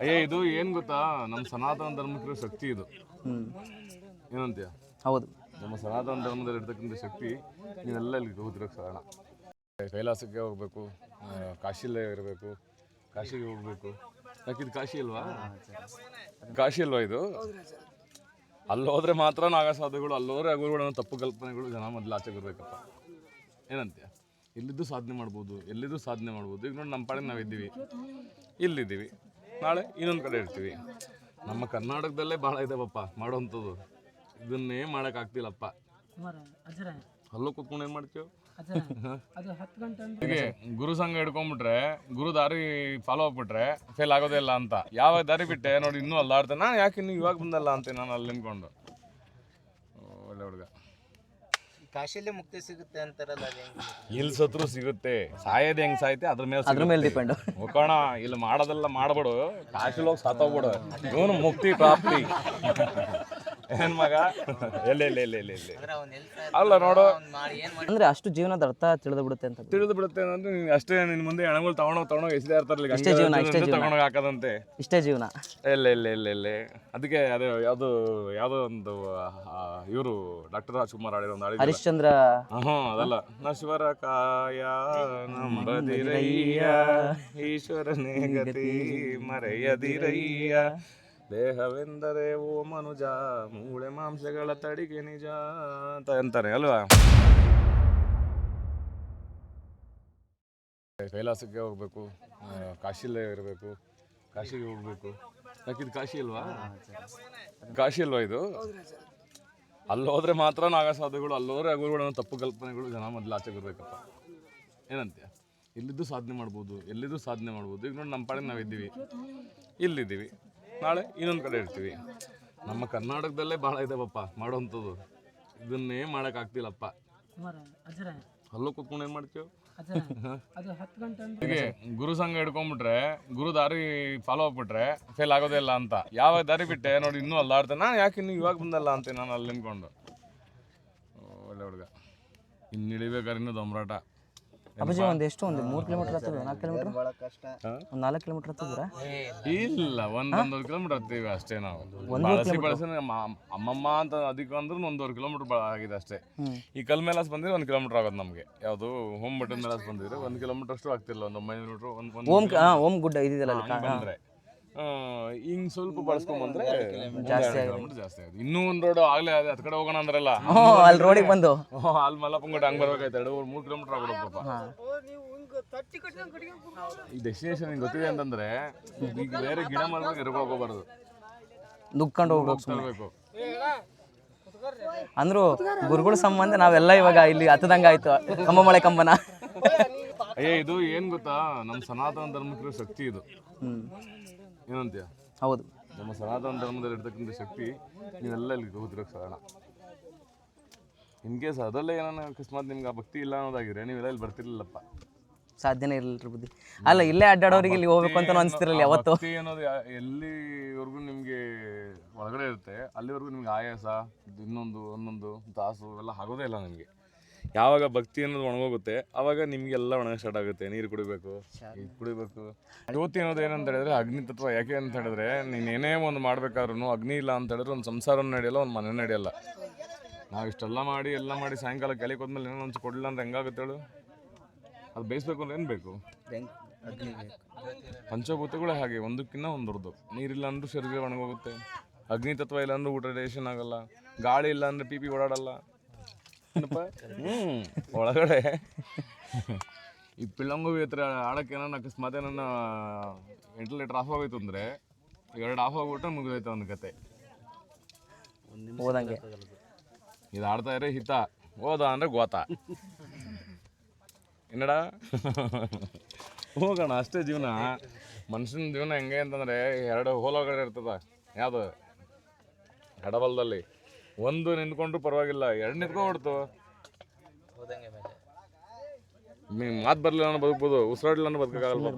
ಅಯ್ಯ ಇದು ಏನ್ ಗೊತ್ತಾ? ನಮ್ಮ ಸನಾತನ ಧರ್ಮಕ್ಕೆ ಶಕ್ತಿ ಇದು. ಏನಂತೀಯ? ಹೌದು. ನಮ್ಮ ಸನಾತನ ಧರ್ಮದಲ್ಲಿ ಇರ್ತಕ್ಕಂಥ ಶಕ್ತಿ ನೀವೆಲ್ಲ ಇಲ್ಲಿ ಹೋಗ್ತಿರೋಕೆ ಕಾರಣ. ಕೈಲಾಸಕ್ಕೆ ಹೋಗ್ಬೇಕು ಕಾಶಿಲೇ ಇರಬೇಕು ಕಾಶಿಗೆ ಹೋಗ್ಬೇಕು. ಯಾಕಿದ್ ಕಾಶಿ ಅಲ್ವಾ? ಕಾಶಿ ಅಲ್ವಾ ಇದು? ಅಲ್ಲಿ ಹೋದ್ರೆ ಮಾತ್ರ ನಾಗಸಾಧುಗಳು ಅಲ್ಲಿ ಹೋದ್ರೆ ಅಗುರುಗಳು ಅನ್ನೋ ತಪ್ಪು ಕಲ್ಪನೆಗಳು ಜನ ಮೊದಲು ಆಚೆ ಬರ್ಬೇಕಪ್ಪ. ಏನಂತೀಯ? ಎಲ್ಲಿದ್ದು ಸಾಧನೆ ಮಾಡ್ಬೋದು ಎಲ್ಲಿದ್ದು ಸಾಧನೆ ಮಾಡ್ಬೋದು? ಈಗ ನೋಡಿ ನಮ್ಮ ಪಾಡಿಗೆ ನಾವಿದ್ದೀವಿ. ಇಲ್ಲಿದ್ದೀವಿ. ನಾಳೆ ಇನ್ನೊಂದು ಕಡೆ ಇರ್ತೀವಿ. ನಮ್ಮ ಕರ್ನಾಟಕದಲ್ಲೇ ಭಾಳ ಇದಾವಪ್ಪ ಮಾಡೋವಂಥದ್ದು. ಇದನ್ನೇ ಮಾಡೋಕ್ಕಾಗ್ತಿಲ್ಲಪ್ಪ ಅಲ್ಲೂ ಕೂತ್ಕೊಂಡು ಏನು ಮಾಡ್ತೀವಿ ಹೀಗೆ ಗುರು ಸಂಘ ಹಿಡ್ಕೊಂಡ್ಬಿಟ್ರೆ ಗುರು ದಾರಿ ಫಾಲೋ ಆಗ್ಬಿಟ್ರೆ ಫೇಲ್ ಆಗೋದೇ ಇಲ್ಲ ಅಂತ. ಯಾವ ದಾರಿ ಬಿಟ್ಟೆ? ನೋಡಿ ಇನ್ನೂ ಅಲ್ಲಾಡ್ತಾನೆ ನಾನು ಯಾಕೆ ಇನ್ನು ಇವಾಗ ಬಂದಲ್ಲ ಅಂತ ನಾನು ಅಲ್ಲಿ ನಿಂತ್ಕೊಂಡು. ಒಳ್ಳೆ ಹುಡುಗ. ಕಾಶಿಯಲ್ಲಿ ಮುಕ್ತಿ ಸಿಗುತ್ತೆ ಅಂತಾರಲ್ಲ ಅದು ಹೆಂಗೆ? ಇಲ್ಲಿ ಸತ್ರು ಸಿಗುತ್ತೆ. ಸಾಯೋದು ಹೆಂಗ್ ಸಾಯ್ತೆ ಅದ್ರ ಮೇಲೆ ಅದ್ರ ಮೇಲೆ ಡಿಪೆಂಡ್ ಹೋಗೋಣ ಇಲ್ಲಿ ಮಾಡೋದೆಲ್ಲ ಮಾಡ್ಬಿಡು. ಕಾಶಿಲ್ ಹೋಗಿ ಸತ್ತೋಗ್ಬಿಡು ಇವನು ಮುಕ್ತಿ ಪ್ರಾಪ್ತಿ. ಏನ್ ಮಗ ಎಲ್ಲ ಎಲ್ಲಿ ಅಲ್ಲ ನೋಡು. ಏನು ಮಾಡಿ? ಅಂದ್ರೆ ಅಷ್ಟು ಜೀವನದ ಅರ್ಥ ತಿಳಿದು ಬಿಡುತ್ತೆ ಅಂತ. ತಿಳಿದು ಬಿಡುತ್ತೆ ಅಂದ್ರೆ ನೀನ್ ಅಷ್ಟೇ ನಿನ್ ಮುಂದೆ ಹೆಣಗಳು ತಗೊಂಡೋಗ ತಗೊಂಡೋಗ ಎಸಿದೇ ಇರ್ತಾರಲ್ಲ ಅಷ್ಟೇ ಜೀವನ, ಇಷ್ಟೇ ಜೀವನ. ತಗೊಂಡೋಗಿ ಹಾಕದಂತೆ. ಇಷ್ಟೇ ಜೀವನ. ಇಲ್ಲ ಇಲ್ಲ ಇಲ್ಲ ಇಲ್ಲ ಅದಕ್ಕೆ ಅದೇ ಯಾವುದು ಯಾವ್ದೋ ಒಂದು ಇವರು ಡಾಕ್ಟರ್ ರಾಜ್ಕುಮಾರ್ ಆಡಿರೋ ಒಂದು. ಹರಿಶ್ಚಂದ್ರ. ಹ್ಞೂ ಅದಲ್ಲ. ನಶ್ವರ ಕಾಯ ನಂಬದಿರಯ್ಯ ಈಶ್ವರನೇ ಗತಿ ಮರೆಯದಿರಯ್ಯ. ದೇಹವೆಂದರೆ ಓ ಮನುಜ, ಮೂಳೆ ಮಾಂಸಗಳ ತಡಿಗೆ ನಿಜ ಅಂತ ಅಂತಾರೆ ಅಲ್ವಾ? ಕೈಲಾಸಕ್ಕೆ ಹೋಗ್ಬೇಕು ಕಾಶಿಲೇ ಇರಬೇಕು, ಕಾಶಿಗೆ ಹೋಗ್ಬೇಕು. ಯಾಕಿದ್ ಕಾಶಿ ಅಲ್ವಾ? ಕಾಶಿ ಅಲ್ವಾ ಇದು? ಅಲ್ಲಿ ಹೋದ್ರೆ ಮಾತ್ರ ನಾಗಸಾಧುಗಳು, ಅಲ್ಲಿ ಹೋದ್ರೆ ಅಗುರುಗಳು ತಪ್ಪು ಕಲ್ಪನೆಗಳು ಜನ ಮೊದಲು ಆಚೆ ಬರ್ಬೇಕಪ್ಪ. ಏನಂತೆ ಎಲ್ಲಿದ್ದು ಸಾಧನೆ ಮಾಡ್ಬೋದು, ಎಲ್ಲಿದ್ದು ಸಾಧನೆ ಮಾಡ್ಬೋದು? ಈಗ ನೋಡಿ ನಮ್ಮ ಪಾಡಿಗೆ ನಾವಿದ್ದೀವಿ. ಇಲ್ಲಿದ್ದೀವಿ. ನಾಳೆ ಇನ್ನೊಂದು ಕಡೆ ಇರ್ತೀವಿ. ನಮ್ಮ ಕರ್ನಾಟಕದಲ್ಲೇ ಭಾಳ ಇದಾವಪ್ಪ ಮಾಡೋವಂಥದ್ದು. ಇದನ್ನೇ ಮಾಡೋಕ್ಕಾಗ್ತಿಲ್ಲಪ್ಪ ಅಲ್ಲೂ ಕೂತ್ಕೊಂಡು ಏನು ಮಾಡ್ತೀವಿ ಹೀಗೆ ಗುರು ಸಂಘ ಹಿಡ್ಕೊಂಡ್ಬಿಟ್ರೆ ಗುರು ದಾರಿ ಫಾಲೋ ಆಗ್ಬಿಟ್ರೆ ಫೇಲ್ ಆಗೋದೇ ಇಲ್ಲ ಅಂತ. ಯಾವ ದಾರಿ ಬಿಟ್ಟೆ ನೋಡಿ ಇನ್ನೂ ಅಲ್ಲಾಡ್ತೆ ನಾನು ಯಾಕೆ ಇನ್ನು ಇವಾಗ ಬಂದಲ್ಲ ಅಂತ ನಾನು ಅಲ್ಲಿ ನಿಂತ್ಕೊಂಡು. ಒಳ್ಳೆ ಹುಡುಗ. ಇನ್ನು ಇಳಿಬೇಕಾದ್ರೆ ಇನ್ನೂ ದೊಂಬರಾಟ ಅಪ್ಪಾಜಿ ಒಂದು ಎಷ್ಟು ಒಂದು ಮೂರು ಕಿಲೋಮೀಟರ್ ಹತ್ತದ ನಾಲ್ಕು ಕಿಲೋಮೀಟರ್ ಒಂದ್ ನಾಲ್ಕು ಕಿಲೋಮೀಟರ್ ಹತ್ತಿದ್ರ ಇಲ್ಲ ಒಂದ್ ಒಂದೂವರೆ ಕಿಲೋಮೀಟರ್ ಹತ್ತೀವಿ ಅಷ್ಟೇ ನಾವು. ಬಳಸಿ ಅಮ್ಮಮ್ಮ ಅಂತ ಅದಕ್ಕೆ ಅಂದ್ರೆ ಒಂದೂವರೆ ಕಿಲೋಮೀಟರ್ ಆಗಿದೆ ಅಷ್ಟೇ. ಈ ಕಲ್ ಮೇಲಾಸ್ ಬಂದ್ರೆ ಒಂದು ಕಿಲೋಮೀಟರ್ ಆಗೋದು ನಮಗೆ. ಯಾವುದು ಹೋಮ್ ಬಟನ್ ಮೇಲಾಸ್ ಬಂದಿದ್ರೆ ಒಂದ್ ಕಿಲೋಮೀಟರ್ ಅಷ್ಟು ಆಗ್ತಿಲ್ಲ. ಒಂದ್ ಒಂಬೈನೂರು ಮೀಟರ್ ಒಂದು ಹೋಮ್ ಗುಡ್ಡ ಹಂಗ್ ಬಂದ್ರೆ. ಹಿಂಗ್ ಸ್ವಲ್ಪ ಬಳಸ್ಕೊಂಡ್ ಬಂದ್ರೆ ಜಾಸ್ತಿ ಜಾಸ್ತಿ ಆಗಿದೆ. ಇನ್ನೂ ಒಂದ್ ರೋಡ್ ಆಗ್ಲೇ ಅದೇ ಹತ್ ಕಡೆ ಹೋಗೋಣ ಅಂದ್ರಲ್ಲ. ಅಲ್ಲಿ ರೋಡಿಗೆ ಬಂದು. ಅಲ್ಲಿ ಮಲ್ಲಪ್ಪಂಗಡ ಹಂಗ್ ಬರ್ಬೇಕಾಯ್ತು ಎರಡು ಮೂರು ಕಿಲೋಮೀಟರ್ ಆಗ್ಬಿಡೋದು ಪಾಪ. ಹಾಂ. ಈ ಡೆಸ್ಟಿನೇಷನ್ ನಿಂಗೆ ಗೊತ್ತಿದೆ ಅಂತಂದ್ರೆ ಈಗ ಬೇರೆ ಗಿಡ ಮರಗಳಿಗೆ ಎರ್ಗ್ ಹೋಗ್ಬಾರ್ದು. ನುಗ್ಕೊಂಡು ಹೋಗ್ಬೇಕು ಅಂದ್ರು ಗುರುಗಳ ಸಂಬಂಧ ನಾವೆಲ್ಲ ಇವಾಗ ಇಲ್ಲಿ ಹತ್ತದಂಗ ಆಯ್ತು. ಕಂಬ ಮಳೆ ಕಂಬನ. ಅಯ್ಯ ಇದು ಏನ್ ಗೊತ್ತಾ? ನಮ್ಮ ಸನಾತನ ಧರ್ಮಕ್ಕಿರೋ ಶಕ್ತಿ ಇದು. ಏನಂತೀಯ ಹೌದು. ನಮ್ಮ ಸನಾತನ ಧರ್ಮದಲ್ಲಿ ಇರ್ತಕ್ಕಂಥ ಶಕ್ತಿ ನೀವೆಲ್ಲ ಇಲ್ಲಿ ಹೋಗ್ತಿರೋಕೆ ಕಾರಣ. ಇನ್ ಕೇಸ್ ಅದರಲ್ಲೇ ಏನಾನ ಅಕಸ್ಮಾತ್ ನಿಮ್ಗೆ ಆ ಭಕ್ತಿ ಇಲ್ಲ ಅನ್ನೋದಾಗಿದ್ರೆ ನೀವೆಲ್ಲ ಇಲ್ಲಿ ಬರ್ತಿರ್ಲಿಲ್ಲಪ್ಪ. ಸಾಧ್ಯನೇ ಇರಲಿಲ್ಲ ಬುದ್ಧಿ. ಅಲ್ಲ ಇಲ್ಲೇ ಅಡ್ಡಾಡೋರಿಗೆ ಇಲ್ಲಿ ಹೋಗ್ಬೇಕು ಅಂತ ಅನಿಸ್ತಿರಲಿಲ್ಲ ಯಾವತ್ತು. ಭಕ್ತಿ ಅನ್ನೋದು ಯಾ- ಎಲ್ಲಿವರೆಗೂ ನಿಮಗೆ ಒಳಗಡೆ ಇರುತ್ತೆ ಅಲ್ಲಿವರೆಗೂ ನಿಮ್ಗೆ ಆಯಾಸ ಇನ್ನೊಂದು ಒಂದೊಂದು ತಾಸು ಎಲ್ಲ ಆಗೋದೇ ಇಲ್ಲ ನಿಮಗೆ. ಯಾವಾಗ ಭಕ್ತಿ ಅನ್ನೋದು ಒಣಗೋಗುತ್ತೆ ಆವಾಗ ನಿಮಗೆಲ್ಲ ಒಣಗ ಸ್ಟಾರ್ಟ್ ಆಗುತ್ತೆ. ನೀರು ಕುಡಿಬೇಕು. ಇದು ಕುಡಿಬೇಕು. ಜ್ಯೋತಿ ಅನ್ನೋದು ಏನಂತ ಹೇಳಿದ್ರೆ ಅಗ್ನಿ ತತ್ವ ಯಾಕೆ ಅಂತ ಹೇಳಿದ್ರೆ ನೀನು ಏನೇ ಒಂದು ಮಾಡ್ಬೇಕಾದ್ರೂ ಅಗ್ನಿ ಇಲ್ಲ ಅಂತ ಹೇಳಿದ್ರೆ ಒಂದು ಸಂಸಾರ ನಡೆಯಲ್ಲ ಒಂದು ಮನೆ ನಡೆಯಲ್ಲ. ನಾವು ಇಷ್ಟೆಲ್ಲ ಮಾಡಿ ಎಲ್ಲ ಮಾಡಿ ಸಾಯಂಕಾಲ ಕೆಳಗೆ ಹೋದ್ಮೇಲೆ ಏನೋ ಒಂದು ಕೊಡಲಿಲ್ಲ ಅಂದ್ರೆ ಹೆಂಗಾಗುತ್ತೆ ಹೇಳು? ಅದು ಬೇಯಿಸ್ಬೇಕು ಅಂದ್ರೆ ಏನು ಬೇಕು? ಪಂಚಭೂತಗಳು ಹಾಗೆ ಒಂದಕ್ಕಿಂತ ಒಂದರದ್ದು. ನೀರಿಲ್ಲ ಅಂದ್ರೂ ಶರೀರ ಒಣಗೋಗುತ್ತೆ. ಅಗ್ನಿ ತತ್ವ ಇಲ್ಲ ಅಂದ್ರೆ ಊಟ ಆಗಲ್ಲ. ಗಾಳಿ ಇಲ್ಲ ಅಂದ್ರೆ ಪಿ ಪಿ ಓಡಾಡಲ್ಲ. ಒಳಗಡೆ. ಈ ಪಿಳ್ಳಂಗು ಹತ್ರ ಆಡಕ್ಕೆ ಏನೋ ಅಕಸ್ಮಾತ್ ಏನನ್ನ ಎಂಟು ಲೀಟ್ರ್ ಆಫ್ ಆಗೋಯ್ತು ಅಂದ್ರೆ ಎರಡು ಆಫ್ ಆಗ್ಬಿಟ್ಟು ಮುಗಿದೋಯ್ತು ಒಂದು ಕತೆ. ಹೋದಂಗೆ. ಇದು ಆಡ್ತಾ ಇದ್ರೆ ಹಿತ ಹೋದ ಅಂದ್ರೆ ಗೋತ. ಏನಡ ಹೋಗೋಣ ಅಷ್ಟೇ ಜೀವನ. ಮನುಷ್ಯನ ಜೀವನ ಹೆಂಗೆ ಅಂತಂದ್ರೆ ಎರಡು ಹೋಲೊಳಗಡೆ ಇರ್ತದ. ಯಾವುದು? ಎಡಬಲದಲ್ಲಿ ಒಂದು ನಿಂತ್ಕೊಂಡ್ರು ಪರವಾಗಿಲ್ಲ ಎರಡು ನಿಂತ್ಕೊಂಡ್ಬಿಡ್ತು ಹೋದಂಗೆ ಮೇಲೆ. ನೀ ಮಾತು ಬರಲಿಲ್ಲ ಅನ್ನೋ ಬದುಕ್ಬೋದು ಉಸಿರಾಡಲಿಲ್ಲ ಅನ್ನೋ ಬದುಕಾಗಲ್ಲ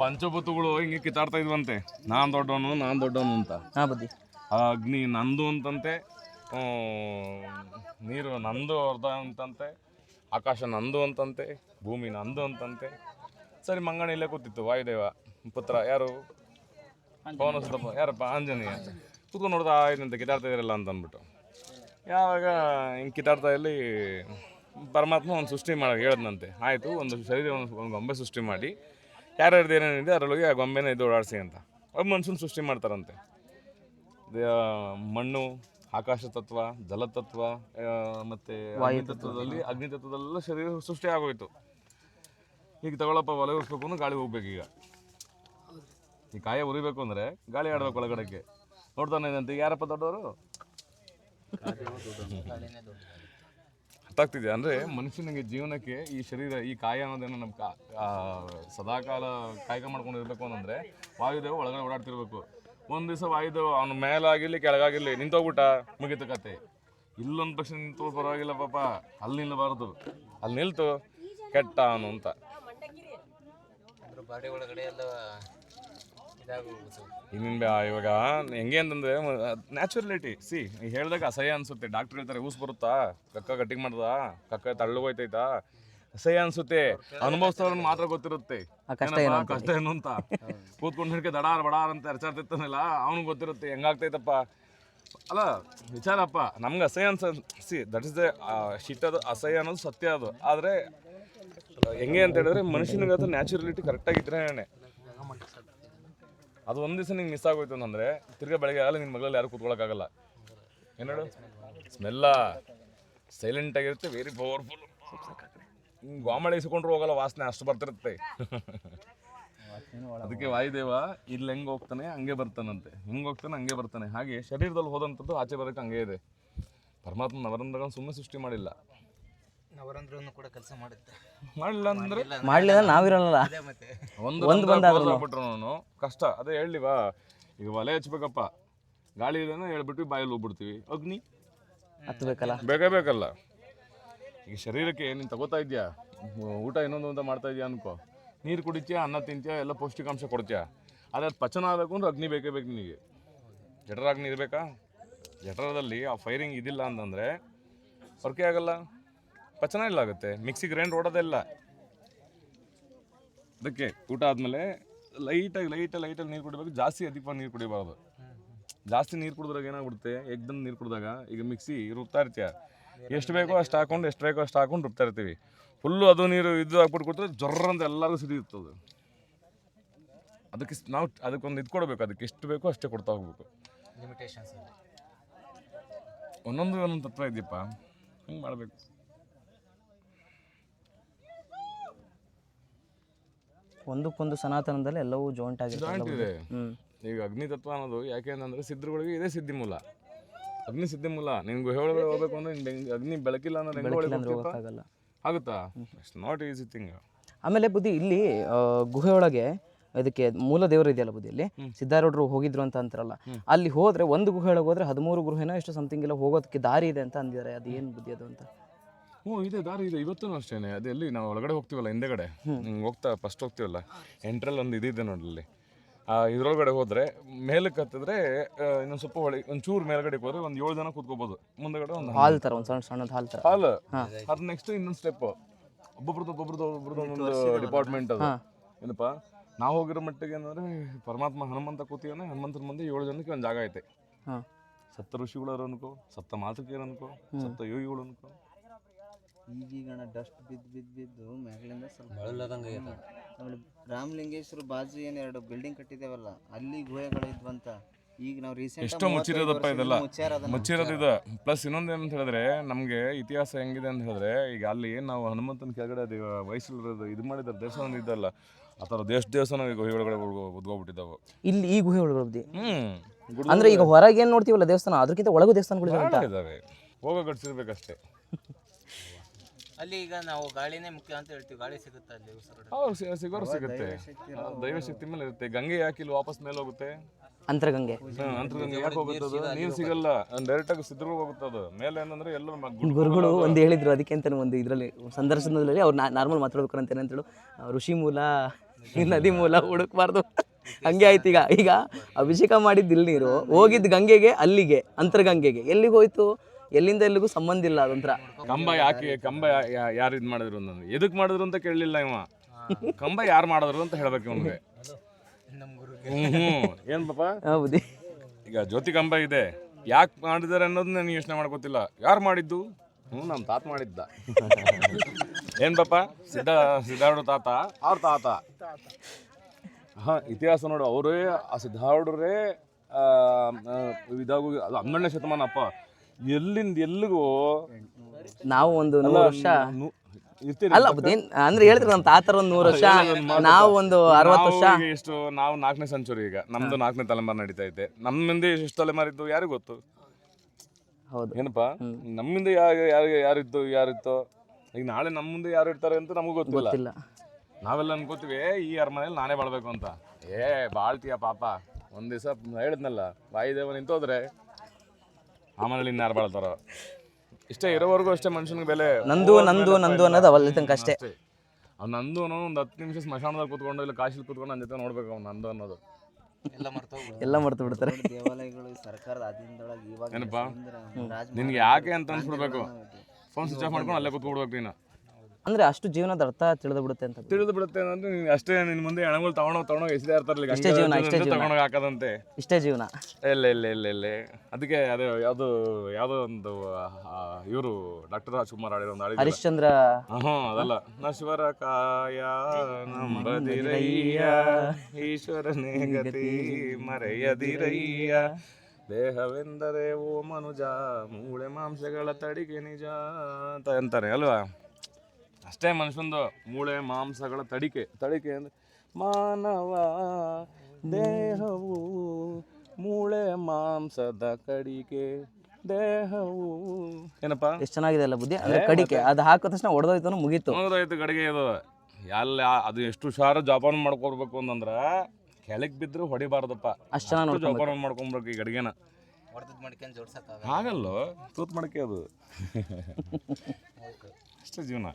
ಪಂಚಭೂತಗಳು ಹಿಂಗೆ ಕಿತ್ತಾಡ್ತಾ ಇದ್ವಂತೆ ನಾನ್ ದೊಡ್ಡವನು ನಾನ್ ದೊಡ್ಡವನು ಅಂತ. ಹಾಂ ಬುದ್ಧಿ. ಆ ಅಗ್ನಿ ನಂದು ಅಂತಂತೆ ಆ, ನೀರು ನಂದು ಅರ್ಧ ಅಂತಂತೆ ಆಕಾಶ ನಂದು ಅಂತಂತೆ ಭೂಮಿ ನಂದು ಅಂತಂತೆ. ಸರಿ ಮಂಗಣ ಇಲ್ಲೇ ಕೂತಿತ್ತು ವಾಯುದೇವ ಪುತ್ರ ಯಾರು? ಪವನ ಸುತ್ತಪ್ಪ ಯಾರಪ್ಪ? ಆಂಜನೇಯ. ಕೂತ್ಕೊಂಡು ನೋಡ್ತಾ ಇದ್ದಂತೆ ಕಿತಾಡ್ತಾ ಇದ್ರಲ್ಲ ಅಂತ ಅಂದ್ಬಿಟ್ಟು ಯಾವಾಗ ಹಿಂಗೆ ಕಿತಾಡ್ತಾ ಇಲ್ಲಿ ಪರಮಾತ್ಮ ಒಂದು ಸೃಷ್ಟಿ ಮಾಡಿ ಹೇಳದ್ನಂತೆ ಆಯಿತು ಒಂದು ಶರೀರ ಒಂದು ಒಂದು ಗೊಂಬೆ ಸೃಷ್ಟಿ ಮಾಡಿ ಯಾರ್ಯಾರ್ದು ಏನೇನಿದೆ ಅದರೊಳಗೆ ಆ ಗೊಂಬೆನ ಇದು ಓಡಾಡಿಸಿ ಅಂತ. ಒಬ್ಬ ಮನುಷ್ಯನ ಸೃಷ್ಟಿ ಮಾಡ್ತಾರಂತೆ. ಮಣ್ಣು ಆಕಾಶ ತತ್ವ ಜಲತತ್ವ ಮತ್ತು ಮತ್ತೆ ವಾಯು ತತ್ವದಲ್ಲಿ ಅಗ್ನಿ ತತ್ವದಲ್ಲೆಲ್ಲ ಶರೀರ ಸೃಷ್ಟಿ ಆಗೋಯ್ತು. ಈಗ ತಗೊಳಪ್ಪ ಒಲೆ ಉರಿಸ್ಬೇಕು ಅಂದ್ರೆ ಗಾಳಿ ಹೋಗ್ಬೇಕು ಈಗ ಈ ಕಾಯ ಉರಿಬೇಕು ಅಂದ್ರೆ ಗಾಳಿ ಆಡ್ಬೇಕು ಒಳಗಡೆಗೆ. ನೋಡ್ತಾನೆ ಅಂತ. ಯಾರಪ್ಪ ದೊಡ್ಡವರು? ಗೊತ್ತಾಗ್ತಿದೆ ಅಂದ್ರೆ ಮನುಷ್ಯನಿಗೆ ಜೀವನಕ್ಕೆ ಈ ಶರೀರ, ಈ ಕಾಯ ಅನ್ನೋದೇನೋ ನಮ್ಮ ಸದಾಕಾಲ ಕಾಯಕ ಮಾಡ್ಕೊಂಡು ಇರ್ಬೇಕು ಅಂತಂದ್ರೆ ವಾಯುದೇವ ಒಳಗಡೆ ಓಡಾಡ್ತಿರ್ಬೇಕು. ಒಂದ್ ದಿವಸ ವಾಯುದೇವ ಅವನ ಮೇಲಾಗಿರ್ಲಿ, ಕೆಳಗಾಗಿರ್ಲಿ, ನಿಂತೋಗ್ಬಿಟ್ಟ? ಮುಗಿತ ಕತೆ. ಇಲ್ಲೊಂದು ಪಕ್ಷ ನಿಂತು ಪರವಾಗಿಲ್ಲ ಪಾಪ. ಅಲ್ಲಿ ನಿಲ್ಲಬಾರ್ದು ಅಲ್ಲಿ ನಿಲ್ತು ಕೆಟ್ಟ ಅವನು ಅಂತ ಅದ್ರ ಬಾಡಿ ಒಳಗಡೆ ಎಲ್ಲ ಇದಾಗೋಗ್ಬಿಡ್ತು ಇನ್ನಿಂದ ಇವಾಗ ಹೆಂಗೆ ಅಂತಂದ್ರೆ ನ್ಯಾಚುರಲಿಟಿ. ಸಿ ಹೇಳ್ದಾಗ ಅಸಹ್ಯ ಅನ್ಸುತ್ತೆ. ಡಾಕ್ಟರ್ ಹೇಳ್ತಾರೆ ಊಸ್ ಬರುತ್ತಾ? ಕಕ್ಕ ಕಟ್ಟಿಂಗ್ ಮಾಡ್ದ? ಕಕ್ಕ ತಳ್ಳಗೋಯ್ತೈತಾ ಅಸಹ್ಯ ಅನ್ಸುತ್ತೆ. ಅನುಭವಿಸ್ತವ್ರನ್ನ ಮಾತ್ರ ಗೊತ್ತಿರುತ್ತೆ. ಕಷ್ಟ ಏನು ಅಂತ. ಕೂತ್ಕೊಂಡು ಹಿಡ್ಕೆ ದಡಾರ್ ಬಡಾರ್ ಅಂತ ಅರ್ಚಾಡ್ತಿರ್ತಾನಲ್ಲ ಅವ್ನಿಗೆ ಗೊತ್ತಿರುತ್ತೆ ಹೆಂಗಾಗ್ತೈತಪ್ಪ. ಅಲ್ಲ ವಿಚಾರಪ್ಪ ನಮ್ಗೆ ಅಸಹ್ಯ ಅನ್ಸ ಸಿ ದಟ್ ಇಸ್ ದ ಶಿಟ್ ಅದು ಅಸಹ್ಯ ಅನ್ನೋದು ಸತ್ಯ ಅದು. ಆದರೆ ಹೆಂಗೆ ಅಂತ ಹೇಳಿದ್ರೆ ಮನುಷ್ಯನಿಗೆ ಅದು ನ್ಯಾಚುರಲಿಟಿ ಕರೆಕ್ಟಾಗಿದ್ರೆ ಅದು ಒಂದು ದಿವಸ ನಿಂಗೆ ಮಿಸ್ ಆಗೋಯ್ತು ಅಂದ್ರೆ ತಿರ್ಗಾ ಬೆಳಗ್ಗೆ ಆಗಲ್ಲ ನಿನ್ನ ಮಗಳಲ್ಲಿ ಯಾರು ಕೂತ್ಕೊಳ್ಳೋಕ್ಕಾಗಲ್ಲ ಏನು ಹೇಳು? ಸ್ಮೆಲ್ಲ ಸೈಲೆಂಟ್ ಆಗಿರುತ್ತೆ ವೆರಿ ಪವರ್ಫುಲ್ ಗೋಮಳೆ ಇಸ್ಕೊಂಡ್ರು ಹೋಗಲ್ಲ, ವಾಸನೆ ಅಷ್ಟು ಬರ್ತಿರುತ್ತೆ. ಅದಕ್ಕೆ ವಾಯುದೇವ ಇಲ್ಲಿ ಹೆಂಗೆ ಹೋಗ್ತಾನೆ, ಹಂಗೆ ಬರ್ತಾನಂತೆ. ಹಿಂಗೆ ಹೋಗ್ತಾನೆ, ಹಂಗೆ ಬರ್ತಾನೆ. ಹಾಗೆ ಶರೀರದಲ್ಲಿ ಹೋದಂಥದ್ದು ಆಚೆ ಬರೋಕ್ಕೆ ಹಂಗೆ ಇದೆ. ಪರಮಾತ್ಮ ನವರಂದ್ರಗಳನ್ನು ಸುಮ್ಮನೆ ಸೃಷ್ಟಿ ಮಾಡಿಲ್ಲ. ನವರಂದ್ರನು ಕೂಡ ಕೆಲಸ ಮಾಡುತ್ತೆ ಮಾಡಿಲ್ಲ ಅಂದ್ರೆ? ಮಾಡ್ಲಿಲ್ಲ ನಾವಿರಲ್ಲ. ಅದೇ ಮತ್ತೆ. ಒಂದು ಒಂದ್ ಬಂದ ಬಂದಾದ್ರೂ. ಬಿಟ್ರು ನಾನು. ಕಷ್ಟ. ಅದೇ ಹೇಳಿವಾ ಈಗ ಒಲೆ ಹಚ್ಬೇಕಪ್ಪ. ಗಾಳಿ ಇಲ್ಲನ ಹೇಳ್ಬಿಟ್ಟು ಬಾಯಲ್ಲಿ ಹೋಗ್ಬಿಡ್ತೀವಿ. ಅಗ್ನಿ? ಹತ್ಬೇಕಲ್ಲ? ಬೇಕೇ ಬೇಕಲ್ಲ. ಈಗ ಶರೀರಕ್ಕೆ ನೀನು ತಗೋತಾ ಇದೆಯಾ? ಊಟ ಇನ್ನೊಂದು ಅಂತ ಮಾಡ್ತಾ ಇದೆಯಾ ಅನ್ಕೋ. ನೀರು ಕುಡಿತೀಯಾ ಅನ್ನ ತಿಂತೀಯಾ ಎಲ್ಲ ಪೌಷ್ಟಿಕಾಂಶ ಕೊಡ್ತೀಯಾ? ಆದರೆ ಅದು ಪಚನ ಆಗಬೇಕು ಅಂದ್ರೆ ಅಗ್ನಿ ಬೇಕೇ ಬೇಕು ನಿನಗೆ. ಜಠರಾಗ್ನಿ ಇರಬೇಕಾ? ಜಠರದಲ್ಲಿ ಆ ಫೈರಿಂಗ್ ಇದಿಲ್ಲ ಅಂತಂದರೆ ಹೊರಕೆ ಆಗಲ್ಲ. ಪಚನ ಇಲ್ಲ ಆಗುತ್ತೆ ಮಿಕ್ಸಿ ಗ್ರೈಂಡ್ ಓಡೋದೆಲ್ಲ ಅದಕ್ಕೆ ಊಟ ಆದಮೇಲೆ ಲೈಟಾಗಿ ಲೈಟಾಗಿ ಲೈಟಲ್ಲಿ ನೀರು ಕುಡಿಬೇಕು. ಜಾಸ್ತಿ ಅಧಿಕವಾಗಿ ನೀರು ಕುಡಿಬಾರ್ದು. ಜಾಸ್ತಿ ನೀರು ಕುಡಿದ್ರಾಗ ಏನಾಗ್ಬಿಡುತ್ತೆ? ಎಗ್ದಮ್ ನೀರು ಕುಡಿದಾಗ ಈಗ ಮಿಕ್ಸಿ ರುಬ್ತಾ ಇರ್ತೀಯ? ಎಷ್ಟು ಬೇಕೋ ಅಷ್ಟು ಹಾಕೊಂಡು ಎಷ್ಟು ಬೇಕೋ ಅಷ್ಟು ಹಾಕೊಂಡು ರುಬ್ತಾ ಇರ್ತೀವಿ. ಫುಲ್ಲು ಅದು ನೀರು ಇದು ಹಾಕ್ಬಿಟ್ಟು ಕೊಟ್ಟರೆ ಜೊರ್ರ ಅಂತ ಎಲ್ಲರಿಗೂ ಸಿಡಿಯುತ್ತದೆ. ಅದಕ್ಕೆ ನಾವು ಅದಕ್ಕೊಂದು ಇದು ಕೊಡಬೇಕು. ಅದಕ್ಕೆ ಎಷ್ಟು ಬೇಕೋ ಅಷ್ಟೇ ಕೊಡ್ತಾ ಹೋಗ್ಬೇಕು. ಒಂದೊಂದು ಒಂದೊಂದು ತತ್ವ ಇದೆಯಪ್ಪ. ಹಿಂಗೆ ಮಾಡಬೇಕು? ಒಂದಕ್ಕೊಂದು ಸನಾತನದಲ್ಲಿ ಎಲ್ಲವೂ ಜಾಯಿಂಟ್ ಇದೆ. ಹ್ಮ್. ಈಗ ಅಗ್ನಿ ತತ್ವ ಅನ್ನೋದು ಯಾಕೆ ಅಂತಂದ್ರೆ ಸಿದ್ಧರುಗಳಿಗೆ ಇದೇ ಸಿದ್ಧಿ ಮೂಲ. ಅಗ್ನಿ ಸಿದ್ಧಿ ಮೂಲ. ನಿಮ್ಗೆ ಒಳಗಡೆ ಹೋಗ್ಬೇಕು ಅಂದ್ರೆ ನಿನ್ ಬೆಂಗ್- ಅಗ್ನಿ ಬೆಳಕಿಲ್ಲ ಅಂದ್ರೆ ಹೆಂಗ್ ಒಳಗೆ ಬೆಳಕಿಲ್ಲ ಅಂದ್ರೆ ಹೋಗ್ತೀಯಪ್ಪ? ಹೋಗಕ್ಕಾಗಲ್ಲ. ಆಗುತ್ತಾ? ನಾಟ್ ಈಸಿ ಥಿಂಗ್ ಆಮೇಲೆ ಬುದ್ಧಿ ಇಲ್ಲಿ ಆ, ಗುಹೆ ಒಳಗೆ ಇದಕ್ಕೆ ಮೂಲ ದೇವರು ಇದೆಯಲ್ಲ ಬುದ್ಧಿಯಲ್ಲಿ ಸಿದ್ಧಾರೂಢರು ಹೋಗಿದ್ರು ಅಂತ ಅಂತಾರಲ್ಲ. ಅಲ್ಲಿ ಹೋದ್ರೆ ಒಂದು ಗುಹೆ ಒಳಗೆ ಹೋದ್ರೆ ಹದಿಮೂರು ಗುಹೆನೋ ಎಷ್ಟು ಸಮಥಿಂಗ್ ಎಲ್ಲ ಹೋಗೋದಕ್ಕೆ ದಾರಿ ಇದೆ ಅಂತ ಅಂದಿದ್ದಾರೆ. ಅದು ಏನು ಬುದ್ಧಿ ಅದು ಅಂತ? ಹ್ಞೂ ಇದೆ ದಾರಿ ಇದೆ. ಇವತ್ತೂ ಅಷ್ಟೇ ಅದೇ ಎಲ್ಲಿ ನಾವು ಒಳಗಡೆ ಹೋಗ್ತೀವಲ್ಲ ಹಿಂದೆಗಡೆ ಹ್ಞೂ ಹೋಗ್ತಾ ಫಸ್ಟ್ ಹೋಗ್ತೀವಲ್ಲ? ಎಂಟ್ರಲ್ಲಿ ಒಂದು ಇದಿದೆ ನೋಡಲ್ಲಿ ಆ ಇದ್ರೊಳಗಡೆ ಹೋದರೆ ಮೇಲಕ್ಕೆ ಹತ್ತಿದ್ರೆ ಇನ್ನೊಂದು ಸ್ವಲ್ಪ ಒಳಗೆ ಒಂದು ಚೂರು ಮೇಲ್ಗಡೆ ಹೋದ್ರೆ ಒಂದು ಏಳು ಜನ ಕೂತ್ಕೋಬೋದು. ಮುಂದಗಡೆ ಒಂದು ಹಾಲ್ ಥರ ಒಂದು ಸಣ್ಣ ಸಣ್ಣದ ಹಾಲ್ ಥರ ಹಾಲ್? ಅದು ನೆಕ್ಸ್ಟ್ ಇನ್ನೊಂದು ಸ್ಟೆಪ್ ಒಬ್ಬೊಬ್ರದ್ದು ಒಬ್ಬೊಬ್ರದ್ದು ಒಬ್ಬೊಬ್ರದ್ದು ಒಂದು ಡಿಪಾರ್ಟ್ಮೆಂಟ್ ಅದು. ಏನಪ್ಪ? ನಾವು ಹೋಗಿರೋ ಮಟ್ಟಿಗೆ ಏನಂದ್ರೆ ಪರಮಾತ್ಮ ಹನುಮಂತ ಕೂತಿಯಾನೆ ಹನುಮಂತನ ಮುಂದೆ ಏಳು ಜನಕ್ಕೆ ಒಂದು ಜಾಗ ಐತೆ. ಸಪ್ತ ಸತ್ತ ಋಷಿಗಳರು ಅನ್ಕೋ ಸತ್ತ ಮಾತೃಕೆಯರು ಅನ್ಕೋ ಸತ್ತ ಯೋಗಿಗಳು ಅನ್ಕೋ. ಈಗೀಗಣ ಡಸ್ಟ್ ಬಿದ್ದು ಬಿದ್ದು ಬಿದ್ದು ಮ್ಯಾಗ್ಲಿಂದ ಸ್ವಲ್ಪ ಆಮೇಲೆ ರಾಮಲಿಂಗೇಶ್ವರ ಬಾಜು ಏನು ಎರಡು ಬಿಲ್ಡಿಂಗ್ ಕಟ್ಟಿದ್ದೇವಲ್ಲ ಅಲ್ಲಿ ಗುಹೆಗಳು ಇದ್ವಂತ. ಈಗ ನಾವು ರೀಸೆಂಟ್ ಎಷ್ಟೋ ಮುಚ್ಚಿರೋದಪ್ಪ ಇದೆಲ್ಲ. ಮುಚ್ಚಿರೋದು ಇದು. ಪ್ಲಸ್ ಇನ್ನೊಂದು ಏನಂತ ಹೇಳಿದ್ರೆ ನಮಗೆ ಇತಿಹಾಸ ಹೆಂಗಿದೆ ಅಂತ ಹೇಳಿದ್ರೆ ಈಗ ಅಲ್ಲಿ ನಾವು ಹನುಮಂತನ ಕೆಳಗಡೆ ದೇವ ವಯಸ್ಸಲ್ಲಿರೋದು ಇದು ಮಾಡಿದ ದೇವಸ್ಥಾನ ಇದ್ದಲ್ಲ. ಆ ಥರ ದೇಶ ದೇವಸ್ಥಾನ ಈಗ ಒಳಗಡೆ ಉದ್ಗೋಗ್ಬಿಟ್ಟಿದ್ದಾವೆ ಇಲ್ಲಿ ಈ ಗುಹೆ ಒಳಗೆ ಹ್ಞೂ ಹ್ಮ್. ಅಂದ್ರೆ ಈಗ ಹೊರಗೆ ಏನು ನೋಡ್ತೀವಲ್ಲ ದೇವಸ್ಥಾನ ಅದಕ್ಕಿಂತ ಒಳಗೂ ದೇವಸ್ಥಾನಗಳು ಇದ್ದಾವೆ ಹೋಗೋ ಗಡ್ಸಿರ್ಬೇಕಷ್ಟೇ ಅಲ್ಲಿ ಈಗ ನಾವು ಗಾಳಿನೇ ಮುಖ್ಯ ಅಂತ ಹೇಳ್ತೀವಿ. ಗಾಳಿ ಸಿಗುತ್ತೆ ಅಲ್ಲಿ ಉಸಿರಾಡ ಹೌದು ಸಿಗೋರು ಸಿಗುತ್ತೆ. ಆ, ದೈವ ಶಕ್ತಿ ಮೇಲೆ ಇರುತ್ತೆ. ಗಂಗೆ ಯಾಕಿಲ್ಲ ಇಲ್ಲಿ ವಾಪಸ್ ಮೇಲೆ ಹೋಗುತ್ತೆ? ಅಂತರಗಂಗೆ. ಹ್ಮ್, ಅಂತರ್ಗಂಗೆ ಯಾಕೆ ಹೋಗುತ್ತೆ ಅದು? ನೀರು ಸಿಗಲ್ಲ. ಡೈರೆಕ್ಟ್ ಆಗಿ ಹೋಗುತ್ತೆ ಅದು. ಮೇಲೆ ಏನಂದ್ರೆ ಎಲ್ಲ ಗುರುಗಳು ಒಂದು ಹೇಳಿದ್ರು. ಅದಕ್ಕೆ ಅಂತ ಒಂದು ಇದರಲ್ಲಿ ಸಂದರ್ಶನದಲ್ಲಿ ಅವ್ರು ನಾರ್ಮಲ್ ಮಾತಾಡ್ಬೇಕು ಅಂತ ಏನಂತೇಳು. ಋಷಿ ಮೂಲ ಈ ನದಿ ಮೂಲ ಹುಡುಕ್ಬಾರ್ದು. ಹಂಗೆ ಆಯ್ತು ಈಗ. ಈಗ ಅಭಿಷೇಕ ಮಾಡಿದ್ದು ಇಲ್ಲಿ ನೀರು ಹೋಗಿದ್ದು ಗಂಗೆಗೆ ಅಲ್ಲಿಗೆ ಅಂತರ್ಗಂಗೆಗೆ. ಎಲ್ಲಿಗೆ ಹೋಯ್ತು? ಎಲ್ಲಿಂದ ಎಲ್ಲಿಗೂ ಸಂಬಂಧ ಇಲ್ಲ ಅದೊಂಥರ ಕಂಬ ಯಾಕೆ ಕಂಬ ಯಾರು ಇದು ಮಾಡಿದ್ರು ಅಂತ ಎದಕ್ ಮಾಡಿದ್ರು ಅಂತ ಕೇಳಲಿಲ್ಲ ಇವ. ಕಂಬ ಯಾರು ಮಾಡಿದ್ರು ಅಂತ ಹೇಳ್ಬೇಕು ಇವನಿಗೆ. ಗುರುಗೆ ಹ್ಞೂ ಏನು ಪಾಪ? ಹೌದು. ಈಗ ಜ್ಯೋತಿ ಕಂಬ ಇದೆ. ಯಾಕೆ ಮಾಡಿದಾರೆ ಅನ್ನೋದು ನನಗೆ ಯೋಚನೆ ಮಾಡ್ಕೋತಿಲ್ಲ. ಯಾರು ಮಾಡಿದ್ದು? ಹ್ಞೂ ನಮ್ಮ ತಾತ ಮಾಡಿದ್ದ. ಏನು ಪಾಪ? ಸಿದ್ಧ ಸಿದ್ಧಾರ್ಡ ತಾತ? ಅವ್ರ ತಾತ. ಹಾಂ ಇತಿಹಾಸ ನೋಡು ಅವರೇ ಆ ಸಿದ್ಧಾರ್ಡ್ರೇ ಇದಾಗು ಅದು ಹನ್ನೆರಡನೇ ಶತಮಾನ ಅಪ್ಪ. ಎಲ್ಲಿಂದ ಎಲ್ಲಿಗೂ ನಾವು ಒಂದು ನೂರು ವರ್ಷ ನು- ಇರ್ತೀರಿ. ಅಲ್ಲ ಅಂದ್ರೆ ಹೇಳಿದ್ರೆ ನಮ್ಮ ತಾತರ ಒಂದು ನೂರು ವರ್ಷ ನಾವು ಒಂದು ಅರವತ್ತು ವರ್ಷ ನಾವು ಈಗ ಎಷ್ಟು ನಾವು ನಾಲ್ಕನೇ ಸೆಂಚುರಿ ಈಗ. ನಮ್ದು ನಾಲ್ಕನೇ ತಲೆಮಾರು ನಡೀತಾ ಐತೆ ನಮ್ಮಿಂದ ಮುಂದೆ ಎಷ್ಟು ತಲೆಮಾರಿದ್ದು ಯಾರಿಗೂ ಗೊತ್ತು? ಹೌದು. ಏನಪ್ಪಾ? ನಮ್ಮಿಂದ ಯಾರು ಯಾರು ಯಾರಿತ್ತು ಯಾರಿತ್ತು? ಈಗ ನಾಳೆ ನಮ್ಮ ಮುಂದೆ ಯಾರು ಇರ್ತಾರೆ ಅಂತ ನಮಗೂ ಗೊತ್ತಿಲ್ಲ. ಗೊತ್ತಿಲ್ಲ. ನಾವೆಲ್ಲ ಅನ್ಕೋತೀವಿ ಈ ಅರಮನೆಯಲ್ಲಿ ನಾನೇ ಬಾಳ್ಬೇಕು ಅಂತ. ಏ ಬಾಳ್ತೀಯ ಪಾಪ. ಒಂದ್ ದಿವಸ ಹೇಳಿದ್ನಲ್ಲ ವಾಯುದೇವ ನಿಂತೋದ್ರೆ. ಆಮೇಲೆ ಇನ್ನಾರು ಬಾಳ್ತಾರ? ಇಷ್ಟೇ ಇರೋವರೆಗೂ ಅಷ್ಟೇ ಮನುಷ್ಯನಿಗೆ ಬೆಲೆ ನಂದು ನಂದು ನಂದು ಅನ್ನೋದು ಅವಲ್ಲಿ ತನಕ ಅಷ್ಟೇ. ಅವ್ನು ನಂದು ಅನ್ನೋ ಒಂದು ಹತ್ತು ನಿಮಿಷ ಸ್ಮಶಾನದಲ್ಲಿ ಕೂತ್ಕೊಂಡು ಇಲ್ಲ ಕಾಶಿಲಿ ಕೂತ್ಕೊಂಡು ನನ್ನ ಜೊತೆ ನೋಡ್ಬೇಕು ಅವ್ನು ನಂದು ಅನ್ನೋದು. ಎಲ್ಲ ಮರ್ತು ಬಿಡ್ತಾರೆ. ದೇವಾಲಯಗಳು ಸರ್ಕಾರದ ಅಧೀನದೊಳಗೆ ಇವಾಗ ಏನಪ್ಪಾ? ನಿನ್ಗೆ ಯಾಕೆ ಅಂತ ಅನ್ಸ್ಬಿಡ್ಬೇಕು? ಫೋನ್ ಸ್ವಿಚ್ ಆಫ್ ಮಾಡ್ಕೊಂಡು ಅಲ್ಲೇ ಕೂತ್ಕೊಡ್ಬೇಕು ನೀನು. ಅಂದ್ರೆ ಅಷ್ಟು ಜೀವನದ ಅರ್ಥ ತಿಳಿದು ಬಿಡುತ್ತೆ ಅಂತ ತಿಳಿದು ಬಿಡುತ್ತೆ ಅಂದ್ರೆ ನೀನು ಅಷ್ಟೇ ನಿನ್ ಮುಂದೆ ಹೆಣಗಳು ತಗೊಂಡೋಗಿ ತಗೊಂಡೋಗಿ ಎಸೆದೇ ಇರ್ತಾರಲ್ಲ ಇಷ್ಟೇ ಜೀವನ, ಇಷ್ಟೇ ಜೀವನ. ತಗೊಂಡೋಗಿ ಹಾಕದಂತೆ. ಇಷ್ಟೇ ಜೀವನ. ಇಲ್ಲ ಇಲ್ಲ ಇಲ್ಲ ಇಲ್ಲ. ಅದಕ್ಕೆ ಅದೇ ಯಾವುದು ಯಾವ್ದೋ ಒಂದು ಇವರು ಡಾಕ್ಟರ್ ರಾಜ್ಕುಮಾರ್ ಆಡಿರೋ ಒಂದು ಆಡಿ ಹರಿಶ್ಚಂದ್ರ. ಹ್ಞೂ ಅದಲ್ಲ. ನಶ್ವರ ಕಾಯ ನಂಬದಿರಯ್ಯ ಈಶ್ವರನೇ ಗತಿ ಮರೆಯದಿರಯ್ಯ. ದೇಹವೆಂದರೆ ಓ ಮನುಜ ಮೂಳೆ ಮಾಂಸಗಳ ತಡಿಗೆ ನಿಜ ಅಂತ ಅಂತಾರೆ ಅಲ್ವಾ? ಅಷ್ಟೇ ಮನುಷ್ಯಂದು ಮೂಳೆ ಮಾಂಸಗಳ ತಡಿಕೆ. ತಡಿಕೆ ಅಂದ್ರೆ ಮಾನವ ದೇಹವು ಮೂಳೆ ಮಾಂಸದ ಕಡಿಕೆ. ದೇಹವು ಏನಪ್ಪ? ಎಷ್ಟು ಚೆನ್ನಾಗಿದೆ ಅಲ್ಲ ಬುದ್ಧಿ? ಅಂದ್ರೆ ಕಡಿಕೆ. ಅದು ಹಾಕಿದ ತಕ್ಷಣ ಹೊಡೆದೋಯ್ತು ಮುಗಿತು. ಮುಗಿದೋಯ್ತು ಗಡಿಗೆ ಇದು. ಎಲ್ಲ ಅದು ಎಷ್ಟು ಹುಷಾರು ಜೋಪಾನ ಮಾಡ್ಕೋಬೇಕು ಅಂತಂದ್ರೆ ಕೆಳಗೆ ಬಿದ್ದರೂ ಹೊಡಿಬಾರ್ದಪ್ಪ. ಅಷ್ಟು ಚೆನ್ನಾಗಿ ಜೋಪಾನ ಮಾಡ್ಕೊಬೇಕು ಈ ಗಡಿಗೆನ ಆಗಲ್ಲೋ. ತೂತ್ ಮಡಿಕೆ ಅದು. ಅಷ್ಟೇ ಜೀವನ.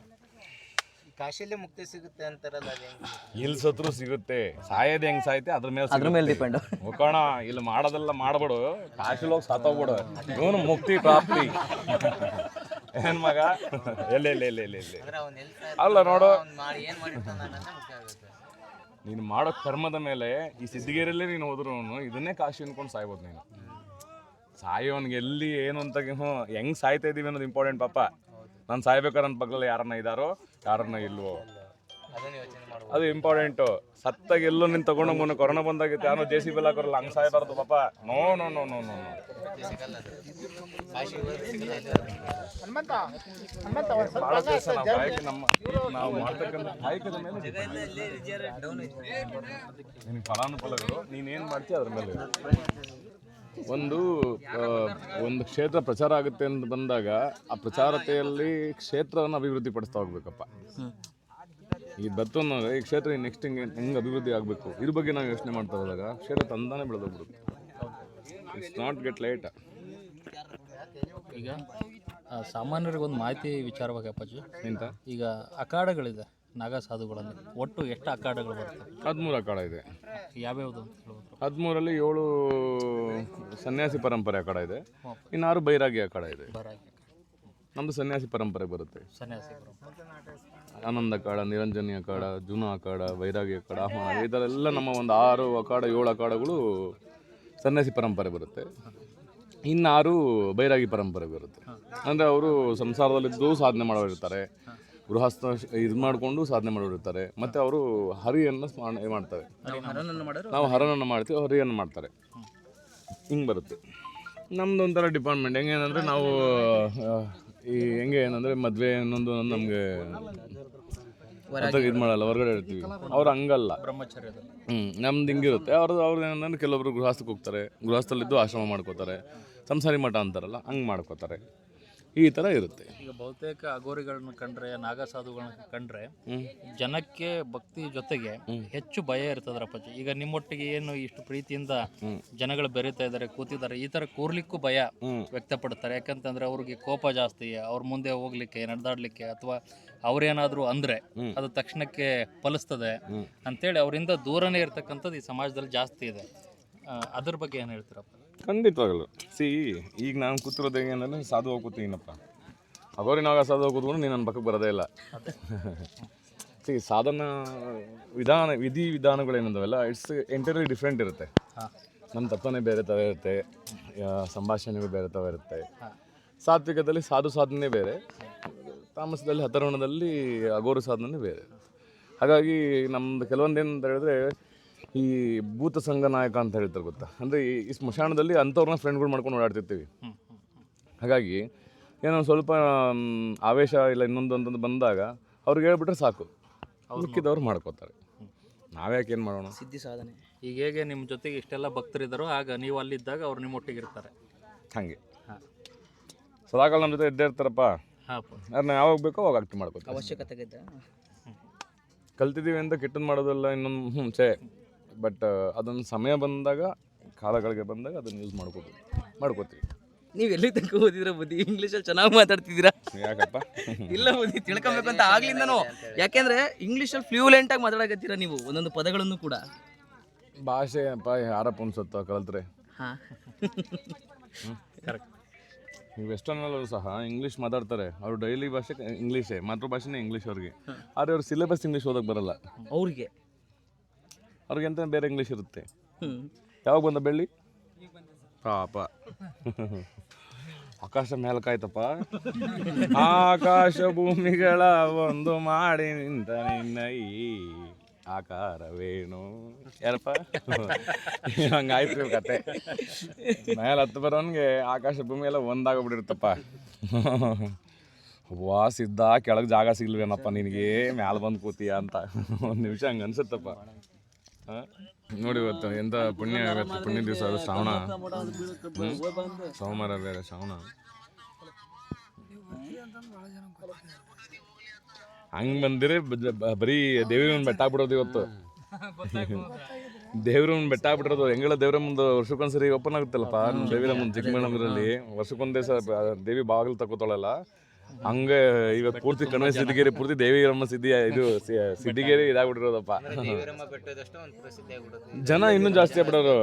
ಕಾಶಿಲಿ ಮುಕ್ತಿ ಸಿಗುತ್ತೆ ಅಂತಾರಲ್ಲ ಇಲ್ಲಿ ಸತ್ರು ಸಿಗುತ್ತೆ. ಸಾಯೋದು ಹೆಂಗ್ ಸಾಯ್ತೆ ಅದ್ರ ಮೇಲೆ ಅದ್ರ ಮೇಲೆ ಡಿಪೆಂಡ್ ಹೋಗೋಣ ಇಲ್ಲಿ ಮಾಡೋದೆಲ್ಲ ಮಾಡ್ಬಿಡು. ಕಾಶಿಲ್ ಹೋಗಿ ಸತ್ತೋಗ್ಬಿಡು. ಇವನು ಮುಕ್ತಿ ಪ್ರಾಪ್ತಿ. ಏನ್ ಮಗ? ಎಲ್ಲ ಇಲ್ಲ ಇಲ್ಲ ಇಲ್ಲ ಇಲ್ಲ ಎಲ್ಲಿ ಅಲ್ಲ ನೋಡು. ಏನು ಮುಖ್ಯ ಆಗುತ್ತೆ. ನೀನು ಮಾಡೋ ಕರ್ಮದ ಮೇಲೆ ಈ ಸಿದ್ಧಗಿರಿಯಲ್ಲೇ ನೀನು ಹೋದ್ರು ಇದನ್ನೇ ಕಾಶಿ ಅನ್ಕೊಂಡು ಸಾಯ್ಬೋದು ನೀನು. ಸಾಯೋನ್ಗೆ ಎಲ್ಲಿ ಏನು ಅಂತ ಹ್ಞೂ ಹೆಂಗ್ ಸಾಯ್ತಾ ಇದೀವಿ ಅನ್ನೋದು ಇಂಪಾರ್ಟೆಂಟ್ ಪಾಪ. ನಾನು ಸಾಯ್ಬೇಕಾದ್ರೆ ನನ್ನ ಪಕ್ಕದಲ್ಲಿ ಯಾರನ್ನ ಇದ್ದಾರೋ ಯಾರನ್ನ ಇಲ್ವೋ. ಅದು ಇಂಪಾರ್ಟೆಂಟು ಸತ್ತಾಗಿ ಎಲ್ಲೋ ನಿನ್ ತಗೊಂಡು ಮೊನ್ನೆ ಕೊರೋನಾ ಬಂದಾಗಿತ್ತು ಯಾರೋ ಜೆ ಸಿ ಬಿ ಹಾಕೋರಲ್ಲ ಹಂಗೆ ಸಾಯ್ಬಾರ್ದು ಪಾಪ. No no no no no ಭಾಳ ಕೆಲಸ ನಾವು ಕಾಯಕ ನಮ್ಮ ನಾವು ಮಾಡ್ತಕ್ಕಂಥ ಕಾಯಕದ ಮೇಲೆ ಫಲಾನುಫಲಗಳು ನೀನೇನು ಮಾಡ್ತೀಯ ಅದ್ರ ಮೇಲೆ. ಒಂದು ಒಂದು ಕ್ಷೇತ್ರ ಪ್ರಚಾರ ಆಗುತ್ತೆ ಅಂತ ಬಂದಾಗ ಆ ಪ್ರಚಾರತೆಯಲ್ಲಿ ಕ್ಷೇತ್ರವನ್ನು ಅಭಿವೃದ್ಧಿ ಪಡಿಸ್ತಾ ಹೋಗ್ಬೇಕಪ್ಪ. ಈ ಬತ್ತು ಅನ್ನೋದು ಈ ಕ್ಷೇತ್ರ ನೆಕ್ಸ್ಟ್ ಹಿಂಗೆ ಹೆಂಗೆ ಅಭಿವೃದ್ಧಿ ಆಗಬೇಕು? ಇದ್ರ ಬಗ್ಗೆ ನಾವು ಯೋಚನೆ ಮಾಡ್ತಾ ಹೋದಾಗ ಕ್ಷೇತ್ರ ತಂದಾನೆ ಬೆಳೆದೋಗ್ಬಿಡುತ್ತೆ. ಇಟ್ಸ್ ನಾಟ್ ಗೆಟ್ ಲೈಟ್ ಈಗ ಸಾಮಾನ್ಯರಿಗೆ ಒಂದು ಮಾಹಿತಿ ವಿಚಾರವಾಗಿ ಅಪ್ಪಾಜಿ. ಎಂತ? ಈಗ ಅಖಾಡಗಳಿದೆ. ನಾಗಾ ಸಾಧುಗಳನ್ನು ಒಟ್ಟು ಎಷ್ಟು ಅಖಾಡಗಳು ಬರ್ತವೆ? ಹದಿಮೂರು ಅಖಾಡ ಇದೆ. ಯಾವ್ಯಾವುದು ಅಂತ ಹೇಳ್ಬೋದು? ಹದಿಮೂರಲ್ಲಿ ಏಳು ಸನ್ಯಾಸಿ ಪರಂಪರೆ ಅಖಾಡ ಇದೆ. ಇನ್ನಾರು ಬೈರಾಗಿ ಅಖಾಡ ಇದೆ. ಬರಾಗಿ ನಮ್ಮದು ಸನ್ಯಾಸಿ ಪರಂಪರೆ ಬರುತ್ತೆ. ಸನ್ಯಾಸಿ ಪರಂಪರೆ. ಆನಂದ ಅಖಾಡ ನಿರಂಜನಿ ಅಖಾಡ ಜುನ ಅಖಾಡ ವೈರಾಗಿ ಅಖಾಡ ಆಹ್ವಾನ ಈ ಥರ ಎಲ್ಲ ನಮ್ಮ ಒಂದು ಆರು ಅಖಾಡ ಏಳು ಅಖಾಡಗಳು ಸನ್ಯಾಸಿ ಪರಂಪರೆ ಬರುತ್ತೆ. ಇನ್ನಾರು ಬೈರಾಗಿ ಪರಂಪರೆ ಬರುತ್ತೆ. ಅಂದರೆ ಅವರು ಸಂಸಾರದಲ್ಲಿದ್ದು ಸಾಧನೆ ಮಾಡೋರಿರ್ತಾರೆ. ಗೃಹಸ್ಥ ಇದು ಮಾಡಿಕೊಂಡು ಸಾಧನೆ ಮಾಡಿರ್ತಾರೆ ಮತ್ತು ಅವರು ಹರಿಯನ್ನು ಸ್ಮರಣೆ ಮಾಡ್ತಾರೆ. ನಾವು ಹರನನ್ನು ಮಾಡ್ತೀವಿ ಹರಿಯನ್ನು ಮಾಡ್ತಾರೆ. ಹಿಂಗೆ ಬರುತ್ತೆ. ನಮ್ದು ಒಂಥರ ಡಿಪಾರ್ಟ್ಮೆಂಟ್. ಹೆಂಗೆ ಏನಂದರೆ ನಾವು ಈ ಹೆಂಗೆ ಏನಂದರೆ ಮದುವೆ ಅನ್ನೊಂದು ನಮಗೆ ಇದು ಮಾಡಲ್ಲ ಹೊರಗಡೆ ಇರ್ತೀವಿ. ಅವ್ರು ಹಂಗಲ್ಲ. ಹ್ಞೂ ನಮ್ದು ಹಿಂಗಿರುತ್ತೆ ಅವ್ರದ್ದು ಅವ್ರದ್ದು ಏನಂದ್ರೆ ಕೆಲವೊಬ್ರು ಗೃಹಸ್ಥಕ್ಕೆ ಹೋಗ್ತಾರೆ. ಗೃಹಸ್ಥಲ್ಲಿದ್ದು ಆಶ್ರಮ ಮಾಡ್ಕೋತಾರೆ. ಸಂಸಾರಿ ಮಠ ಅಂತಾರಲ್ಲ ಹಂಗೆ ಮಾಡ್ಕೋತಾರೆ. ಈ ಥರ ಇರುತ್ತೆ. ಈಗ ಬಹುತೇಕ ಅಗೋರಿಗಳನ್ನ ಕಂಡ್ರೆ ನಾಗಸಾಧುಗಳನ್ನ ಕಂಡ್ರೆ ಜನಕ್ಕೆ ಭಕ್ತಿ ಜೊತೆಗೆ ಹೆಚ್ಚು ಭಯ ಇರ್ತದ್ರಪ್ಪಾಜಿ ಈಗ ನಿಮ್ಮೊಟ್ಟಿಗೆ ಏನು ಇಷ್ಟು ಪ್ರೀತಿಯಿಂದ ಜನಗಳು ಬೆರೀತಾ ಇದ್ದಾರೆ ಕೂತಿದ್ದಾರೆ ಈ ತರ ಕೂರ್ಲಿಕ್ಕೂ ಭಯ ವ್ಯಕ್ತಪಡ್ತಾರೆ. ಯಾಕಂತಂದ್ರೆ ಅವ್ರಿಗೆ ಕೋಪ ಜಾಸ್ತಿ ಅವ್ರ ಮುಂದೆ ಹೋಗ್ಲಿಕ್ಕೆ ನಡೆದಾಡ್ಲಿಕ್ಕೆ ಅಥವಾ ಅವ್ರೇನಾದ್ರೂ ಅಂದ್ರೆ. ಅದು ತಕ್ಷಣಕ್ಕೆ ಫಲಿಸ್ತದೆ. ಅಂತೇಳಿ ಅವರಿಂದ ದೂರನೇ ಇರ್ತಕ್ಕಂಥದ್ದು ಈ ಸಮಾಜದಲ್ಲಿ ಜಾಸ್ತಿ ಇದೆ. ಅದ್ರ ಬಗ್ಗೆ ಏನು ಹೇಳ್ತೀರಪ್ಪ? ಖಂಡಿತವಾಗಲು. ಸಿ ಈಗ ನಾನು ಕೂತಿರೋದು ಹೆಂಗೆ ಅಂದರೆ ಸಾಧು ಹೋಗಿ ಕೂತೀನಪ್ಪ ಅಗೋರಿನಾಗ ಸಾಧು ಹೋಗಿ ಕೂತ್ಕೊಂಡು ನೀನು ನನ್ನ ಪಕ್ಕಕ್ಕೆ ಬರೋದೇ ಇಲ್ಲ. ಸಿ ಸಾಧನ ವಿಧಾನ ವಿಧಿ ವಿಧಾನಗಳೇನಿದಾವಲ್ಲ? ಇಟ್ಸ್ ಎಂಟೈರ್ಲಿ ಡಿಫ್ರೆಂಟ್ ಇರುತ್ತೆ. ನಮ್ಮ ತತ್ವನೇ ಬೇರೆ ಥರ ಇರುತ್ತೆ. ಸಂಭಾಷಣೆಗಳು ಬೇರೆ ಥರ ಇರುತ್ತೆ. ಸಾತ್ವಿಕದಲ್ಲಿ ಸಾಧು ಸಾಧನೆ ಬೇರೆ. ತಾಮಸದಲ್ಲಿ ಹತರೋಣದಲ್ಲಿ ಅಗೋರು ಸಾಧನೆ ಬೇರೆ. ಹಾಗಾಗಿ ನಮ್ಮದು ಕೆಲವೊಂದೇನು ಅಂತ ಹೇಳಿದ್ರೆ ಈ ಭೂತ ಸಂಘ ನಾಯಕ ಅಂತ ಹೇಳ್ತಾರೆ ಗೊತ್ತಾ? ಅಂದರೆ ಈ ಸ್ಮಶಾನದಲ್ಲಿ ಅಂಥವ್ರನ್ನ ಫ್ರೆಂಡ್ಗಳು ಮಾಡ್ಕೊಂಡು ಓಡಾಡ್ತಿರ್ತೀವಿ. ಹಾಗಾಗಿ ಏನೋ ಸ್ವಲ್ಪ ಆವೇಶ ಇಲ್ಲ ಇನ್ನೊಂದು ಅಂತಂದು ಬಂದಾಗ ಅವ್ರಿಗೆ ಹೇಳ್ಬಿಟ್ರೆ ಸಾಕು. ಮಿಕ್ಕಿದವ್ರು ಮಾಡ್ಕೋತಾರೆ. ನಾವ್ಯಾಕೆ ಏನು ಮಾಡೋಣ? ಸಿದ್ಧಿ ಸಾಧನೆ. ಈಗ ಹೇಗೆ ನಿಮ್ಮ ಜೊತೆಗೆ ಇಷ್ಟೆಲ್ಲ ಭಕ್ತರಿದ್ದಾರೋ ಆಗ ನೀವು ಅಲ್ಲಿದ್ದಾಗ ಅವ್ರು ನಿಮ್ಮೊಟ್ಟಿಗೆ ಇರ್ತಾರೆ. ಹಾಗೆ. ಹಾಂ. ಸದಾಕಾಲ ನಮ್ಮ ಜೊತೆ ಇದ್ದೇ ಇರ್ತಾರಪ್ಪ. ಹಾಂ ಅದನ್ನ ಯಾವಾಗ ಬೇಕೋ ಅವಾಗ ಆಕ್ಟ್ ಮಾಡ್ಕೋತಾರೆ. ಅವಶ್ಯಕತೆ ಇದ್ದ ಕಲ್ತಿದ್ದೀವಿ ಅಂತ ಕೆಟ್ಟದ್ದು ಮಾಡೋದಲ್ಲ ಇನ್ನೊಂದು ಹ್ಞೂ ಛೇ. ಬಟ್ ಅದೊಂದು ಸಮಯ ಬಂದಾಗ ಕಾಲಗಳಿಗೆ ಬಂದಾಗ ಅದನ್ನು ಯೂಸ್ ಮಾಡ್ಕೋತೀವಿ ಮಾಡ್ಕೋತೀವಿ. ನೀವು ಎಲ್ಲಿ ತನಕ ಓದಿದ್ರ ಬುದ್ಧಿ ಇಂಗ್ಲೀಷಲ್ಲಿ ಚೆನ್ನಾಗಿ ಮಾತಾಡ್ತಿದ್ದೀರಾ? ಯಾಕಪ್ಪ? ಇಲ್ಲ ಬುದ್ಧಿ ತಿಳ್ಕೊಬೇಕು ಅಂತ ಆಗ್ಲಿಂದನೂ. ಯಾಕೆಂದ್ರೆ ಇಂಗ್ಲೀಷಲ್ಲಿ ಫ್ಲೂಯೆಂಟ್ ಆಗಿ ಮಾತಾಡಕತ್ತೀರಾ ನೀವು? ಒಂದೊಂದು ಪದಗಳನ್ನು ಕೂಡ. ಭಾಷೆ ಅಪ್ಪ ಯಾರಪ್ಪ ಅನ್ಸುತ್ತೋ ಕಲಿತ್ರೆ? ಹಾ. ಕರೆಕ್ಟ್ ನೀವು ವೆಸ್ಟರ್ನಲ್ಲೂ ಸಹ ಇಂಗ್ಲೀಷ್ ಮಾತಾಡ್ತಾರೆ. ಅವ್ರು ಡೈಲಿ ಭಾಷೆ ಇಂಗ್ಲೀಷೇ ಮಾತೃಭಾಷೆನೇ ಇಂಗ್ಲೀಷ್ ಅವ್ರಿಗೆ. ಆದರೆ ಅವ್ರು ಸಿಲೆಬಸ್ ಇಂಗ್ಲೀಷ್ ಓದಕ್ಕೆ ಬರಲ್ಲ. ಅವ್ರಿಗೆ. ಅವ್ರಿಗೆ ಎಂತ ಬೇರೆ ಇಂಗ್ಲೀಷ್ ಇರುತ್ತೆ. ಯಾವಾಗ ಬಂದ ಬೆಳ್ಳಿ? ಪಾಪ. ಆಕಾಶ ಮೇಲಕ್ಕಾಯ್ತಪ್ಪ? ಆಕಾಶ ಭೂಮಿಗಳ ಒಂದು ಮಾಡಿ ನಿಂತ ನಿನ್ನ ಈ ಆಕಾರವೇನು? ಯಾರಪ್ಪ? ಹಂಗಾಯ್ತು ಕತೆ. ಮೇಲೆ ಹತ್ತು ಬರೋನ್ಗೆ ಆಕಾಶ ಭೂಮಿ ಎಲ್ಲ ಒಂದಾಗ್ಬಿಟ್ಟಿರ್ತಪ್ಪ ವಾ ಸಿದ್ಧ ಕೆಳಗೆ ಜಾಗ ಸಿಗ್ಲ್ವೇನಪ್ಪ ನಿನಗೆ? ಮ್ಯಾಲ ಬಂದು ಕೂತೀಯ ಅಂತ. ಒಂದು ನಿಮಿಷ ಹಂಗೆ ಅನ್ಸುತ್ತಪ್ಪ? ನೋಡಿ ಇವತ್ತು ಎಂತ ಪುಣ್ಯ ಇವತ್ತು ಪುಣ್ಯ ದಿವಸ ಅದು ಶ್ರಾವಣ? ಸೋಮವಾರ ಬೇರೆ ಶ್ರಾವಣ. ಹಂಗ್ ಬಂದಿರಿ ಬರೀ ದೇವಿ ಬರೀ ದೇವಿರಮ್ಮನ ಬೆಟ್ಟ ಬಿಡೋದು ಇವತ್ತು. ದೇವ್ರಮ್ಮನ ಬೆಟ್ಟ ಬಿಟ್ಟಿರೋದು ಹೆಂಗಳ ಮುಂದೆ ವರ್ಷಕ್ಕೊಂದ್ಸರಿ ಓಪನ್ ಆಗುತ್ತಲ್ಲಪ್ಪ? ದೇವಿರ ಮುಂದೆ ಚಿಕ್ಕಮಗಳೂರಲ್ಲಿ. ವರ್ಷಕ್ಕೊಂದೇ ಸ ದೇವಿ ಬಾಗಿಲು ತಗೋತಾಳಲ್ಲ ಹಂಗೆ ಇವತ್ತು ಪೂರ್ತಿ ಕಣ್ಣ ಸಿದ್ದಿಗೇರಿ ಪೂರ್ತಿ ದೇವಿರಮ್ಮ ಸಿದ್ಧಿ ಇದು ಸಿ- ಸಿದ್ದಿಗೇರಿ ಇದಾಗ್ಬಿಟ್ಟಿರೋದಪ್ಪ. ದೇವರಮ್ಮ ಒಂದು ಪ್ರಸಿದ್ಧಿ ಆಗ್ಬಿಡುತ್ತೆ. ಜನ ಇನ್ನೂ ಜಾಸ್ತಿ ಆಗ್ಬಿಡೋರು.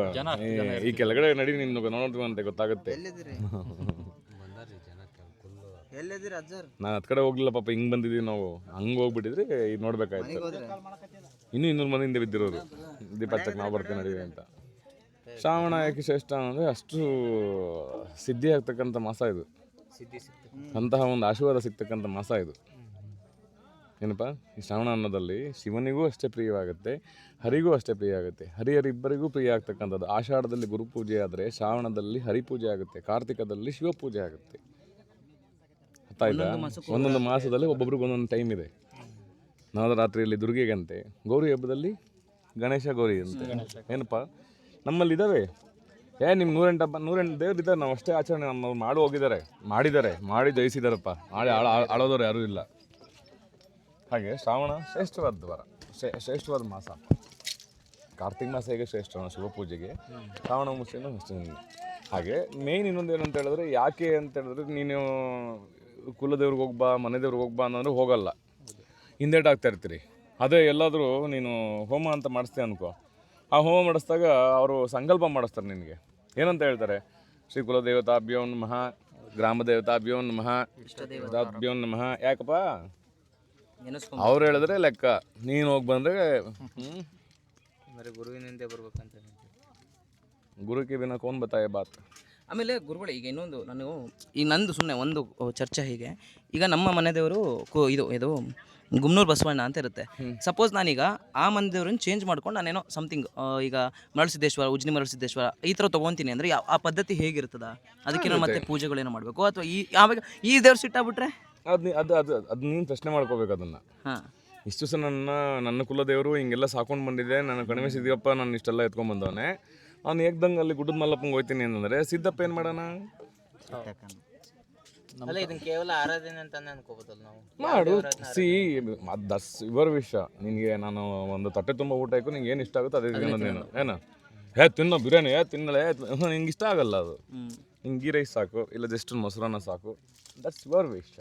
ಈ- ಕೆಳಗಡೆ ನಡಿ ನಿನ್ನ ನೋಡ್ತೀವಿ ಅಂತ ಗೊತ್ತಾಗುತ್ತೆ. ನಾನು ಹತ್ ಕಡೆ ಹೋಗ್ಲಿಲ್ಲ ಪಾಪ ಹಿಂಗ್ ಬಂದಿದೀವಿ ನಾವು. ಹಂಗ್ ಹೋಗ್ಬಿಟ್ಟಿದ್ರೆ ಈಗ ನೋಡ್ಬೇಕಾಯ್ತು. ಇನ್ನು ಇನ್ನೂ ಇನ್ನೂರು ಮಂದಿ ಹಿಂದೆ ಬಿದ್ದಿರೋರು ದೀಪ ಹಚ್ಚಕ್ ನಾವು ಬರ್ತೀವಿ ನಡೀವಿ ಅಂತ. ಶ್ರಾವಣ ಯಾಕೆ ಶ್ರೇಷ್ಠ ಅಂದರೆ ಅಷ್ಟು ಸಿದ್ಧಿ ಆಗ್ತಕ್ಕಂಥ ಮಾಸ ಇದು. ಅಂತಹ ಒಂದು ಆಶೀರ್ವಾದ ಸಿಗ್ತಕ್ಕಂಥ ಮಾಸ ಇದು. ಏನಪ್ಪ ಈ ಶ್ರಾವಣ ಅನ್ನದಲ್ಲಿ ಶಿವನಿಗೂ ಅಷ್ಟೇ ಪ್ರಿಯವಾಗುತ್ತೆ ಹರಿಗೂ ಅಷ್ಟೇ ಪ್ರಿಯ ಆಗುತ್ತೆ ಹರಿಹರಿಬ್ಬರಿಗೂ ಪ್ರಿಯ ಆಗ್ತಕ್ಕಂಥದ್ದು ಆಷಾಢದಲ್ಲಿ ಗುರುಪೂಜೆ ಆದರೆ ಶ್ರಾವಣದಲ್ಲಿ ಹರಿಪೂಜೆ ಆಗುತ್ತೆ ಕಾರ್ತಿಕದಲ್ಲಿ ಶಿವಪೂಜೆ ಆಗುತ್ತೆ. ಒಂದೊಂದು ಮಾಸದಲ್ಲಿ ಒಬ್ಬೊಬ್ರಿಗೆ ಒಂದೊಂದು ಟೈಮ್ ಇದೆ. ನವರಾತ್ರಿಯಲ್ಲಿ ದುರ್ಗೆಗಂತೆ ಗೌರಿ ಹಬ್ಬದಲ್ಲಿ ಗಣೇಶ ಗೌರಿ ಅಂತೆ. ಏನಪ್ಪ ನಮ್ಮಲ್ಲಿ ಇದ್ದಾವೆ ಏ ನಿಮ್ಗೆ ನೂರೆಂಟು ಹಬ್ಬ, ನೂರೆಂಟು ದೇವ್ರು ಇದ್ದಾರೆ ನಾವು ಅಷ್ಟೇ ಆಚರಣೆ ನಮ್ಮ ಮಾಡಿ ಹೋಗಿದ್ದಾರೆ. ಮಾಡಿದ್ದಾರೆ, ಮಾಡಿ ಜಯಿಸಿದಾರಪ್ಪ. ಮಾಡಿ ಆಳ ಆಳೋದವ್ರು ಯಾರೂ ಇಲ್ಲ. ಹಾಗೆ ಶ್ರಾವಣ ಶ್ರೇಷ್ಠವಾದ ವಾರ. ಶ್ರೇ- ಶ್ರೇಷ್ಠವಾದ ಮಾಸ. ಕಾರ್ತಿಕ ಮಾಸ ಹೇಗೆ ಶ್ರೇಷ್ಠ? ಶಿವಪೂಜೆಗೆ ಶ್ರಾವಣ ಮುಸ್ಲಿಮ ಅಷ್ಟೇ ಹಾಗೆ ಮೇಯ್ನ್ ಇನ್ನೊಂದು ಏನು ಹೇಳಿದ್ರೆ ಯಾಕೆ ಅಂತ ಹೇಳಿದ್ರೆ ನೀನು ಕುಲದೇವ್ರಿಗೆ ಹೋಗ್ಬಾ ಮನೆ ದೇವ್ರಿಗೆ ಹೋಗ್ಬಾ ಅನ್ನೋದ್ರೆ ಹೋಗಲ್ಲ. ಹಿಂದೇಟ್ ಆಗ್ತಾ ಇರ್ತೀರಿ. ಅದೇ ಎಲ್ಲಾದರೂ ನೀನು ಹೋಮ ಅಂತ ಮಾಡಿಸ್ತೀಯ ಅನ್ಕೋ. ಆ ಹೋಮ ಮಾಡಿಸ್ದಾಗ ಅವರು ಸಂಕಲ್ಪ ಮಾಡಿಸ್ತಾರೆ ನಿನಗೆ. ಏನಂತ ಹೇಳ್ತಾರೆ? ಶ್ರೀ ಕುಲದೇವತಾಭ್ಯೋ ನಮಃ ಗ್ರಾಮ ದೇವತಾಭ್ಯೋ ನಮಃ ಇಷ್ಟದೇವತಾಭ್ಯೋ ನಮಃ. ಯಾಕಪ್ಪ? ಅವ್ರು ಹೇಳಿದ್ರೆ ಲೆಕ್ಕ. ನೀನು ಹೋಗಿ ಬಂದರೆ ಗುರುವಿನಿಂದ ಬರ್ಬೇಕಂತ ಹೇಳ್ತೀವಿ. ಗುರು ಕೆ ಬಿನ ಕೌನ್ ಬತಾಯ ಬಾತ್? ಆಮೇಲೆ ಗುರುಗಳು ಈಗ ಇನ್ನೊಂದು ನಾನು ಈಗ ನಂದು ಸುಮ್ಮನೆ ಒಂದು ಚರ್ಚೆ ಹೀಗೆ. ಈಗ ನಮ್ಮ ಮನೆದೇವರು ಕು ಇದು ಇದು ಗುಮ್ನೂರು ಬಸವಣ್ಣ ಅಂತ ಇರುತ್ತೆ. ಸಪೋಸ್ ನಾನೀಗ ಆ ಮಂದಿರನ್ನ ಚೇಂಜ್ ಮಾಡ್ಕೊಂಡು ನಾನೇನೋ ಸಮಥಿಂಗ್ ಈಗ ಮರಳಸಿದ್ದೇಶ್ವರ ಉಜ್ನಿ ಮರಳಸಿದ್ದೇಶ್ವರ ಈ ಥರ ತೊಗೊತೀನಿ ಅಂದರೆ ಯಾವ ಆ ಪದ್ಧತಿ ಹೇಗಿರ್ತದ ಅದಕ್ಕೆ ನಾನು ಮತ್ತೆ ಪೂಜೆಗಳೇನೋ ಮಾಡಬೇಕು? ಅಥವಾ ಈ ಆವಾಗ ಈ ದೇವ್ರ ಸಿಟ್ಟಾಗ್ಬಿಟ್ರೆ ಅದು ಅದು ಅದು ಅದು ನೀನು ಪ್ರಶ್ನೆ ಮಾಡ್ಕೋಬೇಕು ಅದನ್ನು. ಹಾಂ. ಇಷ್ಟು ಸಹ ನನ್ನ ನನ್ನ ಕುಲದೇವರು ಹಿಂಗೆಲ್ಲ ಸಾಕೊಂಡು ಬಂದಿದೆ ನನ್ನ ಕಣಿವೆ ಸಿದ್ದಪ್ಪ ನಾನು ಇಷ್ಟೆಲ್ಲ ಎತ್ಕೊಂಡು ಬಂದವನೇ. ಅವ್ನು ಏಕ್ದಂಗೆ ಅಲ್ಲಿ ಗುಡ್ಡದ ಮಲ್ಲಪ್ಪಂಗೆ ಹೋಗ್ತೀನಿ ಅಂತಂದರೆ ಸಿದ್ದಪ್ಪ ಏನು ಮಾಡೋಣ? ಅಲ್ಲ ಇದನ್ನ ಕೇವಲ ಆರಾಧನೆ ಅಂತಾನೆ ಅನ್ಕೋಬೋದಲ್ಲ ನಾವು. ಮಾಡು. ಸಿ ದಸ್ ಇವರ ವಿಷಯ. ನಿನಗೆ ನಾನು ಒಂದು ತಟ್ಟೆ ತುಂಬ ಊಟ ಹಾಕು ನಿಂಗೆ ಏನು ಇಷ್ಟ ಆಗುತ್ತೋ ಅದೇ ತಿನ್ನೋದು ನೀನು. ಏನು? ಹೇ ತಿನ್ನೋ ಬಿರಿಯಾನಿ ಹೇ ತಿನ್ನಲೆ ನಿಂಗೆ ಇಷ್ಟ ಆಗಲ್ಲ ಅದು. ನಿಂಗೆ ಗೀ ರೈಸ್ ಸಾಕು ಇಲ್ಲ ಜಸ್ಟ್ ಮೊಸರನ್ನ ಸಾಕು. ದಟ್ಸ್ ಯುವರ್ ವಿಷ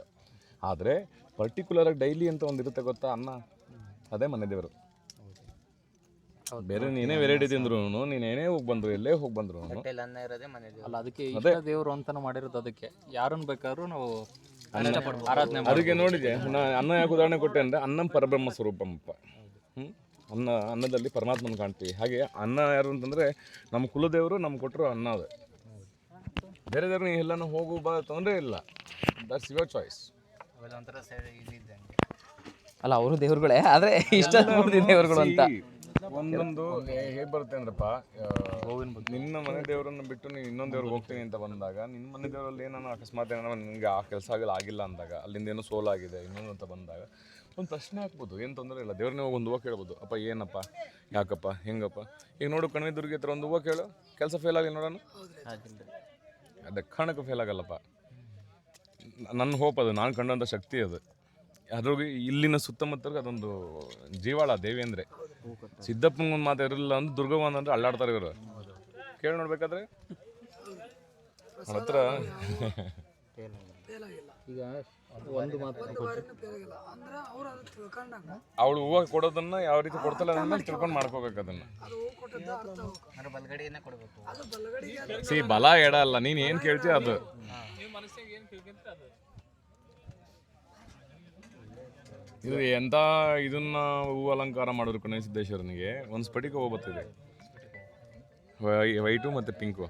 ಆದರೆ ಪರ್ಟಿಕ್ಯುಲರಾಗಿ ಡೈಲಿ ಅಂತ ಒಂದು ಇರುತ್ತೆ ಗೊತ್ತಾ ಅನ್ನ? ಅದೇ ಮನೆ ದೇವರು. ಬೇರೆ ನೀನೇ ವೆರೈಟಿ ತಿಂದ್ರು ನೀನು ಏನೇ ಹೋಗಿ ಬಂದ್ರು ಎಲ್ಲೇ ಹೋಗಿ ಬಂದ್ರು ಹೊಟ್ಟೆಲಿ ಅನ್ನ ಇರೋದೇ ಮನೇಲಿ ಅಲ್ಲ ಅದಕ್ಕೆ ಇಷ್ಟ ದೇವ್ರು ಅಂತಾನೆ ಮಾಡಿರೋದು ಅದಕ್ಕೆ. ಯಾರನ್ನ ಬೇಕಾದ್ರೂ ನಾವು ಆರಾಧನೆ ಅದಕ್ಕೆ ನೋಡಿದೆ ನಾ ಅನ್ನ ಯಾಕೆ ಉದಾಹರಣೆ ಕೊಟ್ಟೆ ಅಂದ್ರೆ ಅನ್ನಂ ಪರಬ್ರಹ್ಮ ಸ್ವರೂಪಂಪ. ಹ್ಞೂ ಅನ್ನ ಅನ್ನದಲ್ಲಿ ಪರಮಾತ್ಮನ ಕಾಣ್ತೀವಿ. ಹಾಗೆ ಅನ್ನ ಯಾರು ಅಂತಂದರೆ ನಮ್ಮ ಕುಲದೇವರು ನಮ್ಗೆ ಕೊಟ್ಟರು ಅನ್ನ ಅದು. ಬೇರೆ ದೇವ್ರು ನೀವು ಎಲ್ಲನೂ ಹೋಗು ಬಾ ತೊಂದರೆ ಇಲ್ಲ. ದಟ್ಸ್ ಯುವರ್ ಚಾಯ್ಸ್ ಅಲ್ಲ ಅವರು ದೇವ್ರುಗಳೇ ಆದರೆ ಇಷ್ಟ ದೇವ್ರುಗಳು ಅಂತ. ಒಂದೊಂದು ಹೇಗೆ ಬರುತ್ತೆ ಅಂದ್ರಪ್ಪ ನಿನ್ನ ಮನೆ ದೇವರನ್ನ ಬಿಟ್ಟು ನೀನು ಇನ್ನೊಂದು ದೇವ್ರಿಗೆ ಹೋಗ್ತೀನಿ ಅಂತ ಬಂದಾಗ ನಿನ್ನ ಮನೆ ದೇವರಲ್ಲಿ ಏನಾನ ಅಕಸ್ಮಾತ್ ಏನೋ ನಿಮಗೆ ಆ ಕೆಲಸ ಆಗಲ್ಲ ಆಗಿಲ್ಲ ಅಂದಾಗ ಅಲ್ಲಿಂದ ಏನೋ ಸೋಲಾಗಿದೆ ಇನ್ನೊಂದು ಅಂತ ಬಂದಾಗ ಒಂದು ಪ್ರಶ್ನೆ ಹಾಕ್ಬೋದು ಏನು ತೊಂದರೆ ಇಲ್ಲ. ದೇವ್ರನ್ನ ಹೋಗಿ ಒಂದು ಹೂವು ಕೇಳ್ಬೋದು. ಅಪ್ಪ ಏನಪ್ಪ? ಯಾಕಪ್ಪ? ಹೆಂಗಪ್ಪ? ಈಗ ನೋಡು ಕಣ್ಣಿದುರ್ಗಿ ಹತ್ರ ಒಂದು ಹೂವು ಕೇಳು. ಕೆಲಸ ಫೇಲ್ ಆಗಲಿ ನೋಡೋಣ? ಅದೇ ಕಾರಣಕ್ಕೆ ಫೇಲ್ ಆಗಲ್ಲಪ್ಪ. ನನ್ನ ಹೋಪ್ ಅದು ನಾನು ಕಂಡಂಥ ಶಕ್ತಿ ಅದು. ಅದ್ರಿಗೆ ಇಲ್ಲಿನ ಸುತ್ತಮುತ್ತಲಿಗೆ ಅದೊಂದು ಜೀವಾಳ ದೇವಿ ಅಂದರೆ ಸಿದ್ದಪ್ಪನ ಒಂದು ಮಾತು ಇರಲಿಲ್ಲ ಅಂದ್ರೆ ದುರ್ಗವ್ವ ಅಂದ್ರೆ ಅಲ್ಲಾಡ್ತಾರೆ ಇವರು. ಕೇಳಿ ನೋಡ್ಬೇಕಾದ್ರೆ? ಅವ್ರ ಹತ್ರ ಈಗ ಒಂದು ಮಾತು ಅವಳು ಹೂವು ಕೊಡೋದನ್ನ ಯಾವ ರೀತಿ ಕೊಡ್ತಾಳೆ ಅದನ್ನ ತಿಳ್ಕೊಂಡು ಮಾಡ್ಕೋಬೇಕು ಅದನ್ನ. ಸಿ ಬಲ ಎಡ ಅಲ್ಲ ನೀನು ಏನು ಕೇಳ್ತೀಯ ಅದು. ಇದು ಎಂತ ಇದನ್ನ ಹೂ ಅಲಂಕಾರ ಮಾಡಿದ್ರು ಕಣ ಸಿದ್ದೇಶ್ವರನಿಗೆ? ಒಂದು ಸ್ಫಟಿಕ ಹೂ ಬರ್ತಿದೆ. ವೈಟು ಮತ್ತು ಪಿಂಕು.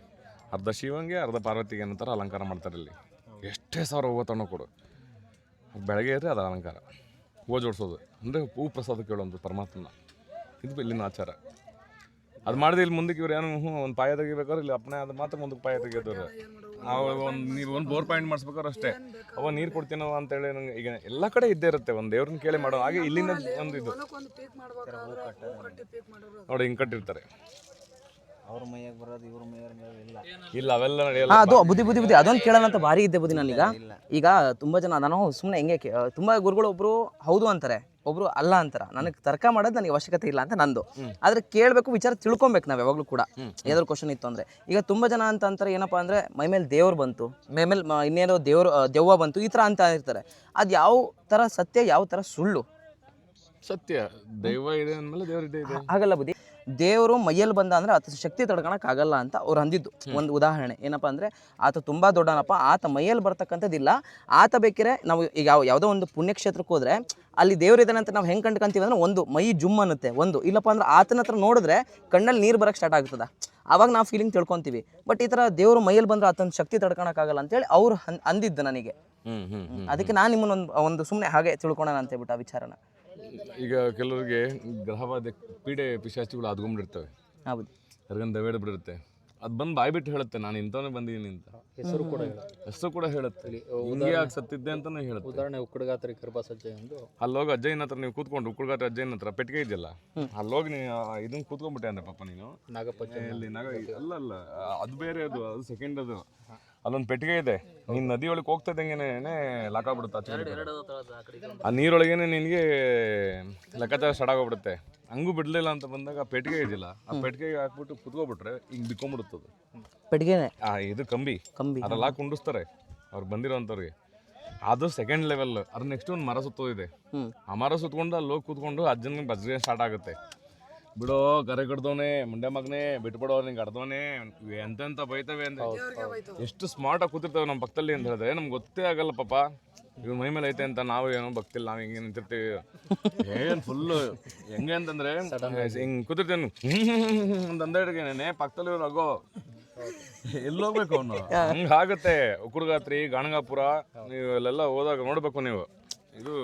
ಅರ್ಧ ಶಿವಂಗೆ ಅರ್ಧ ಪಾರ್ವತಿಗೆ ಅನ್ನೋ ಥರ ಅಲಂಕಾರ ಮಾಡ್ತಾರೆ ಇಲ್ಲಿ. ಎಷ್ಟೇ ಸಾವಿರ ಹೂವು ತಗೊಂಡು ಕೊಡು ಬೆಳಗ್ಗೆ ಇದ್ರೆ ಅದು ಅಲಂಕಾರ. ಹೂವು ಜೋಡಿಸೋದು. ಅಂದರೆ ಹೂ ಪ್ರಸಾದ ಕೇಳೋದು ಪರಮಾತ್ಮನ. ಇದು ಇಲ್ಲಿನ ಆಚಾರ. ಅದು ಮಾಡಿದ್ರೆ ಇಲ್ಲಿ ಮುಂದಕ್ಕೆ ಇವ್ರು ಏನು ಹ್ಞೂ ಒಂದು ಪಾಯ ತೆಗಿಬೇಕಾದ್ರೆ ಇಲ್ಲಿ ಅಪ್ಪನೇ ಅದು ಮಾತ್ರ ಮುಂದಕ್ಕೆ ಪಾಯ ತೆಗಿಯೋದವ್ರು ನಾವು ಒಂದು ನೀವು ಒಂದು ಬೋರ್ ಪಾಯಿಂಟ್ ಮಾಡಿಸ್ಬೇಕಾದ್ರೆ ಅಷ್ಟೇ. ಅವ ನೀರು ಕೊಡ್ತೀನೋ ಅಂತೇಳಿ ನಂಗೆ ಈಗ ಎಲ್ಲ ಕಡೆ ಇದ್ದೇ ಇರುತ್ತೆ ಒಂದು ದೇವ್ರನ್ನ ಕೇಳಿ ಮಾಡೋ ಹಾಗೆ ಇಲ್ಲಿನ ಒಂದು ಇದು. ನೋಡಿ ಹಿಂಗೆ ಕಟ್ಟಿರ್ತಾರೆ. ಅವ್ರ ಮೈಯಾಗ ಬರೋದು ಇವ್ರ ಮೈಯಾಗ ಬರೋದು ಇಲ್ಲ. ಇಲ್ಲ ಅವೆಲ್ಲ ಹಾ ಅದು ಬುದ್ಧಿ ಬುದ್ಧಿ ಬುದ್ಧಿ. ಅದೊಂದು ಕೇಳೋಣ ಅಂತ ಭಾರಿ ಇದ್ದೆ ಬುದ್ಧಿ ನಾನೀಗ ಈಗ ತುಂಬಾ ಜನ ನಾನು ಸುಮ್ಮನೆ ಹೆಂಗೆ ಕೇ- ತುಂಬಾ ಗುರುಗಳು ಒಬ್ರು ಹೌದು ಅಂತಾರೆ ಒಬ್ರು ಅಲ್ಲ ಅಂತಾರ. ನನಗೆ ತರ್ಕ ಮಾಡೋದು ನನಗೆ ಅವಶ್ಯಕತೆ ಇಲ್ಲ ಅಂತ ನಂದು. ಆದ್ರೆ ಕೇಳಬೇಕು ವಿಚಾರ ತಿಳ್ಕೊಬೇಕು ನಾವು ಯಾವಾಗಲೂ ಕೂಡ. ಏನಾದ್ರು ಕ್ವಶನ್ ಇತ್ತು ಅಂದ್ರೆ. ಈಗ ತುಂಬಾ ಜನ ಅಂತ ಅಂತಾರೆ ಏನಪ್ಪಾ ಅಂದ್ರೆ ಮೈ ಮೇಲೆ ದೇವ್ರು ಬಂತು. ಮೈ ಮೇಲೆ ಮ- ಇನ್ನೇನೋ ದೇವ್ರು ಆ, ದೆವ್ವ ಬಂತು. ಈ ತರ ಅಂತ ಇರ್ತಾರೆ. ಅದು ಯಾವ ತರ ಸತ್ಯ ಯಾವ ತರ ಸುಳ್ಳು? ಸತ್ಯ. ದೈವ ಇದೆ ಅಂದ್ಮೇಲೆ ದೇವ್ರ ಇದೆ. ಇದೆ ಆಗಲ್ಲ ಬುದ್ಧಿ. ದೇವರು ಮೈಯಲ್ಲಿ ಬಂದ ಅಂದ್ರೆ ಆತ ಶಕ್ತಿ ತಡ್ಕೊಳಕ್ಕಾಗಲ್ಲ ಅಂತ ಅವ್ರು ಅಂದಿದ್ದು. ಒಂದು ಉದಾಹರಣೆ. ಏನಪ್ಪಾ ಅಂದ್ರೆ ಆತ ತುಂಬಾ ದೊಡ್ಡನಪ್ಪ ಆತ ಮೈಯಲ್ಲಿ ಬರ್ತಕ್ಕಂಥದ್ದಿಲ್ಲ. ಆತ ಬೇಕಿದ್ರೆ ನಾವು ಈಗ ಯಾವ ಯಾವುದೋ ಒಂದು ಪುಣ್ಯಕ್ಷೇತ್ರಕ್ಕೆ ಹೋದ್ರೆ ಅಲ್ಲಿ ದೇವ್ರು ಇದ್ದಾನೆ ಅಂತ ನಾವು ಹೆಂಗೆ ಕಂಡ್ಕೊಂತೀವಿ ಅಂದ್ರೆ ಒಂದು ಮೈ ಜುಮ್ ಅನ್ನುತ್ತೆ ಒಂದು. ಇಲ್ಲಪ್ಪ ಅಂದ್ರೆ ಆತನ ಹತ್ರ ನೋಡಿದ್ರೆ ಕಣ್ಣಲ್ಲಿ ನೀರು ಬರಕ್ಕೆ ಸ್ಟಾರ್ಟ್ ಆಗ್ತದ. ಅವಾಗ ನಾವು ಫೀಲಿಂಗ್ ತಿಳ್ಕೊಂತೀವಿ. ಬಟ್ ಈ ಥರ ದೇವರು ಮೈಯಲ್ಲಿ ಬಂದ್ರೆ ಆತನ ಶಕ್ತಿ ತಡ್ಕೊಳಕ್ಕಾಗಲ್ಲ ಅಂತೇಳಿ ಅವ್ರು ಅಂದಿದ್ದು ನನಗೆ. ಅದಕ್ಕೆ ನಾನು ನಿಮ್ಮನ್ನ ಒಂದು ಒಂದು ಸುಮ್ಮನೆ ಹಾಗೆ ತಿಳ್ಕೊಳೋಣ ಅಂತ ಹೇಳ್ಬಿಟ್ಟು ಆ ವಿಚಾರನ. ಈಗ ಕೆಲವರಿಗೆ ಗ್ರಹವಾದ ಪೀಡೆ ಪಿಶಾಚಿಗಳು ಅದ್ಗೊಂಬಿಟ್ಟಿರ್ತವೆ ಹೌದು. ಯಾರಿಗಂತ ಬಿಡುತ್ತೆ ಬಿಡಿರುತ್ತೆ. ಅದು ಬಂದು ಬಾಯ್ ಬಿಟ್ಟು ಹೇಳುತ್ತೆ ನಾನು ಇಂಥವನೇ ಬಂದಿದ್ದೀನಿ ಅಂತ. ಹೆಸರು ಕೂಡ ಹೇಳ ಹೆಸರು ಕೂಡ ಹೇಳುತ್ತೆ. ಹಿಂಗೆ ಯಾಕೆ ಸತ್ತಿದ್ದೆ ಅಂತ ಹೇಳುತ್ತೆ. ಉದಾಹರಣೆ ಉಕ್ಕಡಗಾತ್ರಿ ಕೃಪಾಸಜ್ಜೆ ಎಂದು ಅಲ್ಲೋಗಿ ಅಜ್ಜಯ್ಯನ ಹತ್ರ ನೀವು ಕೂತ್ಕೊಂಡು ಉಕ್ಕಡಗಾತ್ರಿ ಅಜ್ಜಯ್ಯನ ಹತ್ರ ಪೆಟ್ಟಿಗೆ ಇದೆಯಲ್ಲ? ಅಲ್ಲೋಗಿ ನೀ ಇದನ್ನ ಕೂತ್ಕೊಂಡ್ಬಿಟ್ಟೆ ಅಂದ್ರೆ ಪಾಪ ನೀನು. ನಾಗಪ್ಪ ಇಲ್ಲಿ ನಾಗ ಅಲ್ಲ ಅಲ್ಲ ಅದು ಬೇರೆ ಅದು ಅದು ಸೆಕೆಂಡ್ ಅದು. ಅಲ್ಲೊಂದು ಪೆಟ್ಟಿಗೆ ಇದೆ. ನೀನು ನದಿ ಒಳಗೆ ಹೋಗ್ತಾ ಇದ್ದಂಗೆನೆ ಲಾಕ್ ಆಗ್ಬಿಡುತ್ತೆ ಆ ನೀರೊಳಗೇನೆ ನಿನಗೆ ಲೆಕ್ಕಾಚಾರ ಸ್ಟಾರ್ಟ್ ಆಗೋಗ್ಬಿಡುತ್ತೆ ಹಂಗೂ ಬಿಡಲಿಲ್ಲ ಅಂತ ಬಂದಾಗ ಆ ಪೆಟ್ಟಿಗೆ ಇದಿಲ್ಲ ಆ ಪೆಟ್ಟಿಗೆಗೆ ಹಾಕ್ಬಿಟ್ಟು ಕುತ್ಕೊಬಿಟ್ರೆ ಹಿಂಗೆ ಬಿಕ್ಕೊಂಬಿಡುತ್ತದೆ ಪೆಟ್ಟಿಗೆನೆ? ಆ ಇದು ಕಂಬಿ. ಕಂಬಿ. ಅದೆಲ್ಲ ಕುಂಡಿಸ್ತಾರೆ ಅವ್ರು ಬಂದಿರೋಂಥವ್ರಿಗೆ. ಅದು ಸೆಕೆಂಡ್ ಲೆವೆಲ್ ಅದ್ರ ನೆಕ್ಸ್ಟ್ ಒಂದು ಮರ ಸುತ್ತೋದಿದೆ ಆ ಮರ ಸುತ್ಕೊಂಡು ಅಲ್ಲಿ ಹೋಗಿ ಕೂತ್ಕೊಂಡು ಅಜ್ಜನ ಭಜನೆ ಸ್ಟಾರ್ಟ್ ಆಗುತ್ತೆ. ಬಿಡೋ ಕರೆ ಕಡ್ದವನೆ ಮುಂಡೆ ಮಗನೇ ಬಿಟ್ಬಿಡೋ ನಿಂಗೆ ಕಡ್ದವನೆ ಎಂತೆಂತ ಬೈತವೆ ಅಂತ ಎಷ್ಟು ಸ್ಮಾರ್ಟ್ ಆಗಿ ಕೂತಿರ್ತವೆ ನಮ್ಮ ಪಕ್ಕದಲ್ಲಿ ಅಂತ ಹೇಳಿದ್ರೆ ನಮ್ಗೆ ಗೊತ್ತೇ ಆಗಲ್ಲ ಪಾಪ. ಇವ್ರ ಮೈ ಮೇಲೆ ಐತೆ ಅಂತ ನಾವು ಏನೋ ಭಕ್ತಿಲ್ಲ ನಾವು ಹಿಂಗೆ ನಿಂತಿರ್ತೀವಿ. ಏನು ಫುಲ್ಲು ಹೆಂಗೆ ಅಂತಂದ್ರೆ ಹಿಂಗೆ ಕೂತಿರ್ತೇನೆ. ನೆನೆ ಪಕ್ಕದಲ್ಲಿ ಇವ್ರು ಎಲ್ಲಿ ಹೋಗ್ಬೇಕು ಅವನು? ಹಂಗೆ ಆಗುತ್ತೆ. ಉಕ್ಕುಡ್ಗಾತ್ರಿ ಗಾಣಗಾಪುರ ನೀವು ಅಲ್ಲೆಲ್ಲ ಹೋದಾಗ ನೋಡ್ಬೇಕು ನೀವು. ಇದು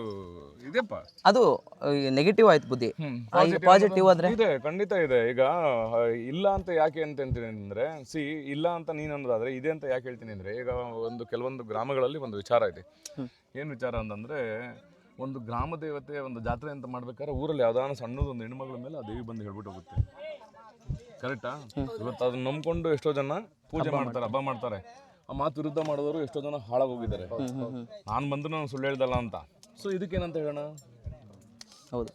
ಇದೆಪ್ಪ? ಅದು ನೆಗೆಟಿವ್ ಆಯ್ತು ಬುದ್ಧಿ. ಪಾಸಿಟಿವ್ ಆದ್ರೆ ಇದೆ ಖಂಡಿತ ಇದೆ. ಈಗ ಇಲ್ಲ ಅಂತ ಯಾಕೆ ಅಂತ ಹೇಳ್ತೀನಿ ಅಂದ್ರೆ ಸಿ ಇಲ್ಲ ಅಂತ ನೀನ್ ಅನ್ನೋದಾದ್ರೆ ಇದೆ ಅಂತ ಯಾಕೆ ಹೇಳ್ತೀನಿ ಅಂದ್ರೆ ಈಗ ಒಂದು ಕೆಲವೊಂದು ಗ್ರಾಮಗಳಲ್ಲಿ ಒಂದು ವಿಚಾರ ಇದೆ. ಏನ್ ವಿಚಾರ ಅಂತಂದ್ರೆ ಒಂದು ಗ್ರಾಮ ದೇವತೆ ಒಂದು ಜಾತ್ರೆ ಅಂತ ಮಾಡ್ಬೇಕಾದ್ರೆ ಊರಲ್ಲಿ ಯಾವ್ದಾನ ಸಣ್ಣದೊಂದು ಹೆಣ್ಮಗಳ ಮೇಲೆ ಆ ದೇವಿ ಬಂದು ಹೇಳ್ಬಿಟ್ಟು ಹೋಗುತ್ತೆ. ಕರೆಕ್ಟಾ? ಇವತ್ತು ಅದನ್ನ ನಂಬ್ಕೊಂಡು ಎಷ್ಟೋ ಜನ ಪೂಜೆ ಮಾಡ್ತಾರೆ ಹಬ್ಬ ಮಾಡ್ತಾರೆ. ಆ ಮಾತು ವಿರುದ್ಧ ಮಾಡಿದವರು ಎಷ್ಟೋ ಜನ ಹಾಳಾಗೋಗಿದ್ದಾರೆ ನಾನು ಬಂದ್ರು ನಾನು ಸುಳ್ಳು ಹೇಳ್ದಲ್ಲ ಅಂತ. ಸೊ ಇದಕ್ಕೇನಂತ ಹೇಳೋಣ? ಹೌದು.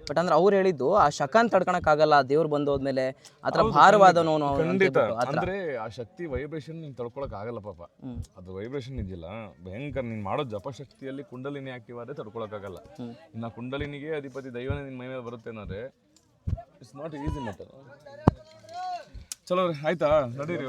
ಬಟ್ ಅಂದ್ರೆ ಅವ್ರು ಹೇಳಿದ್ದು ಆ ಶಕನ್ ತಡ್ಕೊಳಕ್ಕಾಗಲ್ಲ ದೇವ್ರು ಬಂದು ಹೋದ್ಮೇಲೆ ಆತರ ಭಾರವಾದವನು ಖಂಡಿತ. ಥರ. ಅಂದ್ರೆ ಆ ಶಕ್ತಿ ವೈಬ್ರೇಷನ್ ನೀನ್ ತಡ್ಕೊಳಕ್ ಆಗಲ್ಲ ಪಾಪ ಅದು ವೈಬ್ರೇಷನ್ ಇದೆಯಲ್ಲ ಭಯಂಕರ ನೀನ್ ಮಾಡೋ ಜಪಶಕ್ತಿಯಲ್ಲಿ ಕುಂಡಲಿನಿ ಆಕ್ಟಿವ್ ಆದ್ರೆ ತಡ್ಕೊಳಕ್ ಆಗಲ್ಲ ಇನ್ನ ಕುಂಡಲಿನಿಗೆ ಅಧಿಪತಿ ದೈವನೇ ನಿನ್ ಮೈ ಮೇಲೆ ಬರುತ್ತೆ ಅನ್ನೋದ್ರೆ ಇಟ್ಸ್ ನಾಟ್ ಈಸಿ ಮ್ಯಾಟರ್ ಚಲೋ ಆಯ್ತಾ? ನಡೀರಿ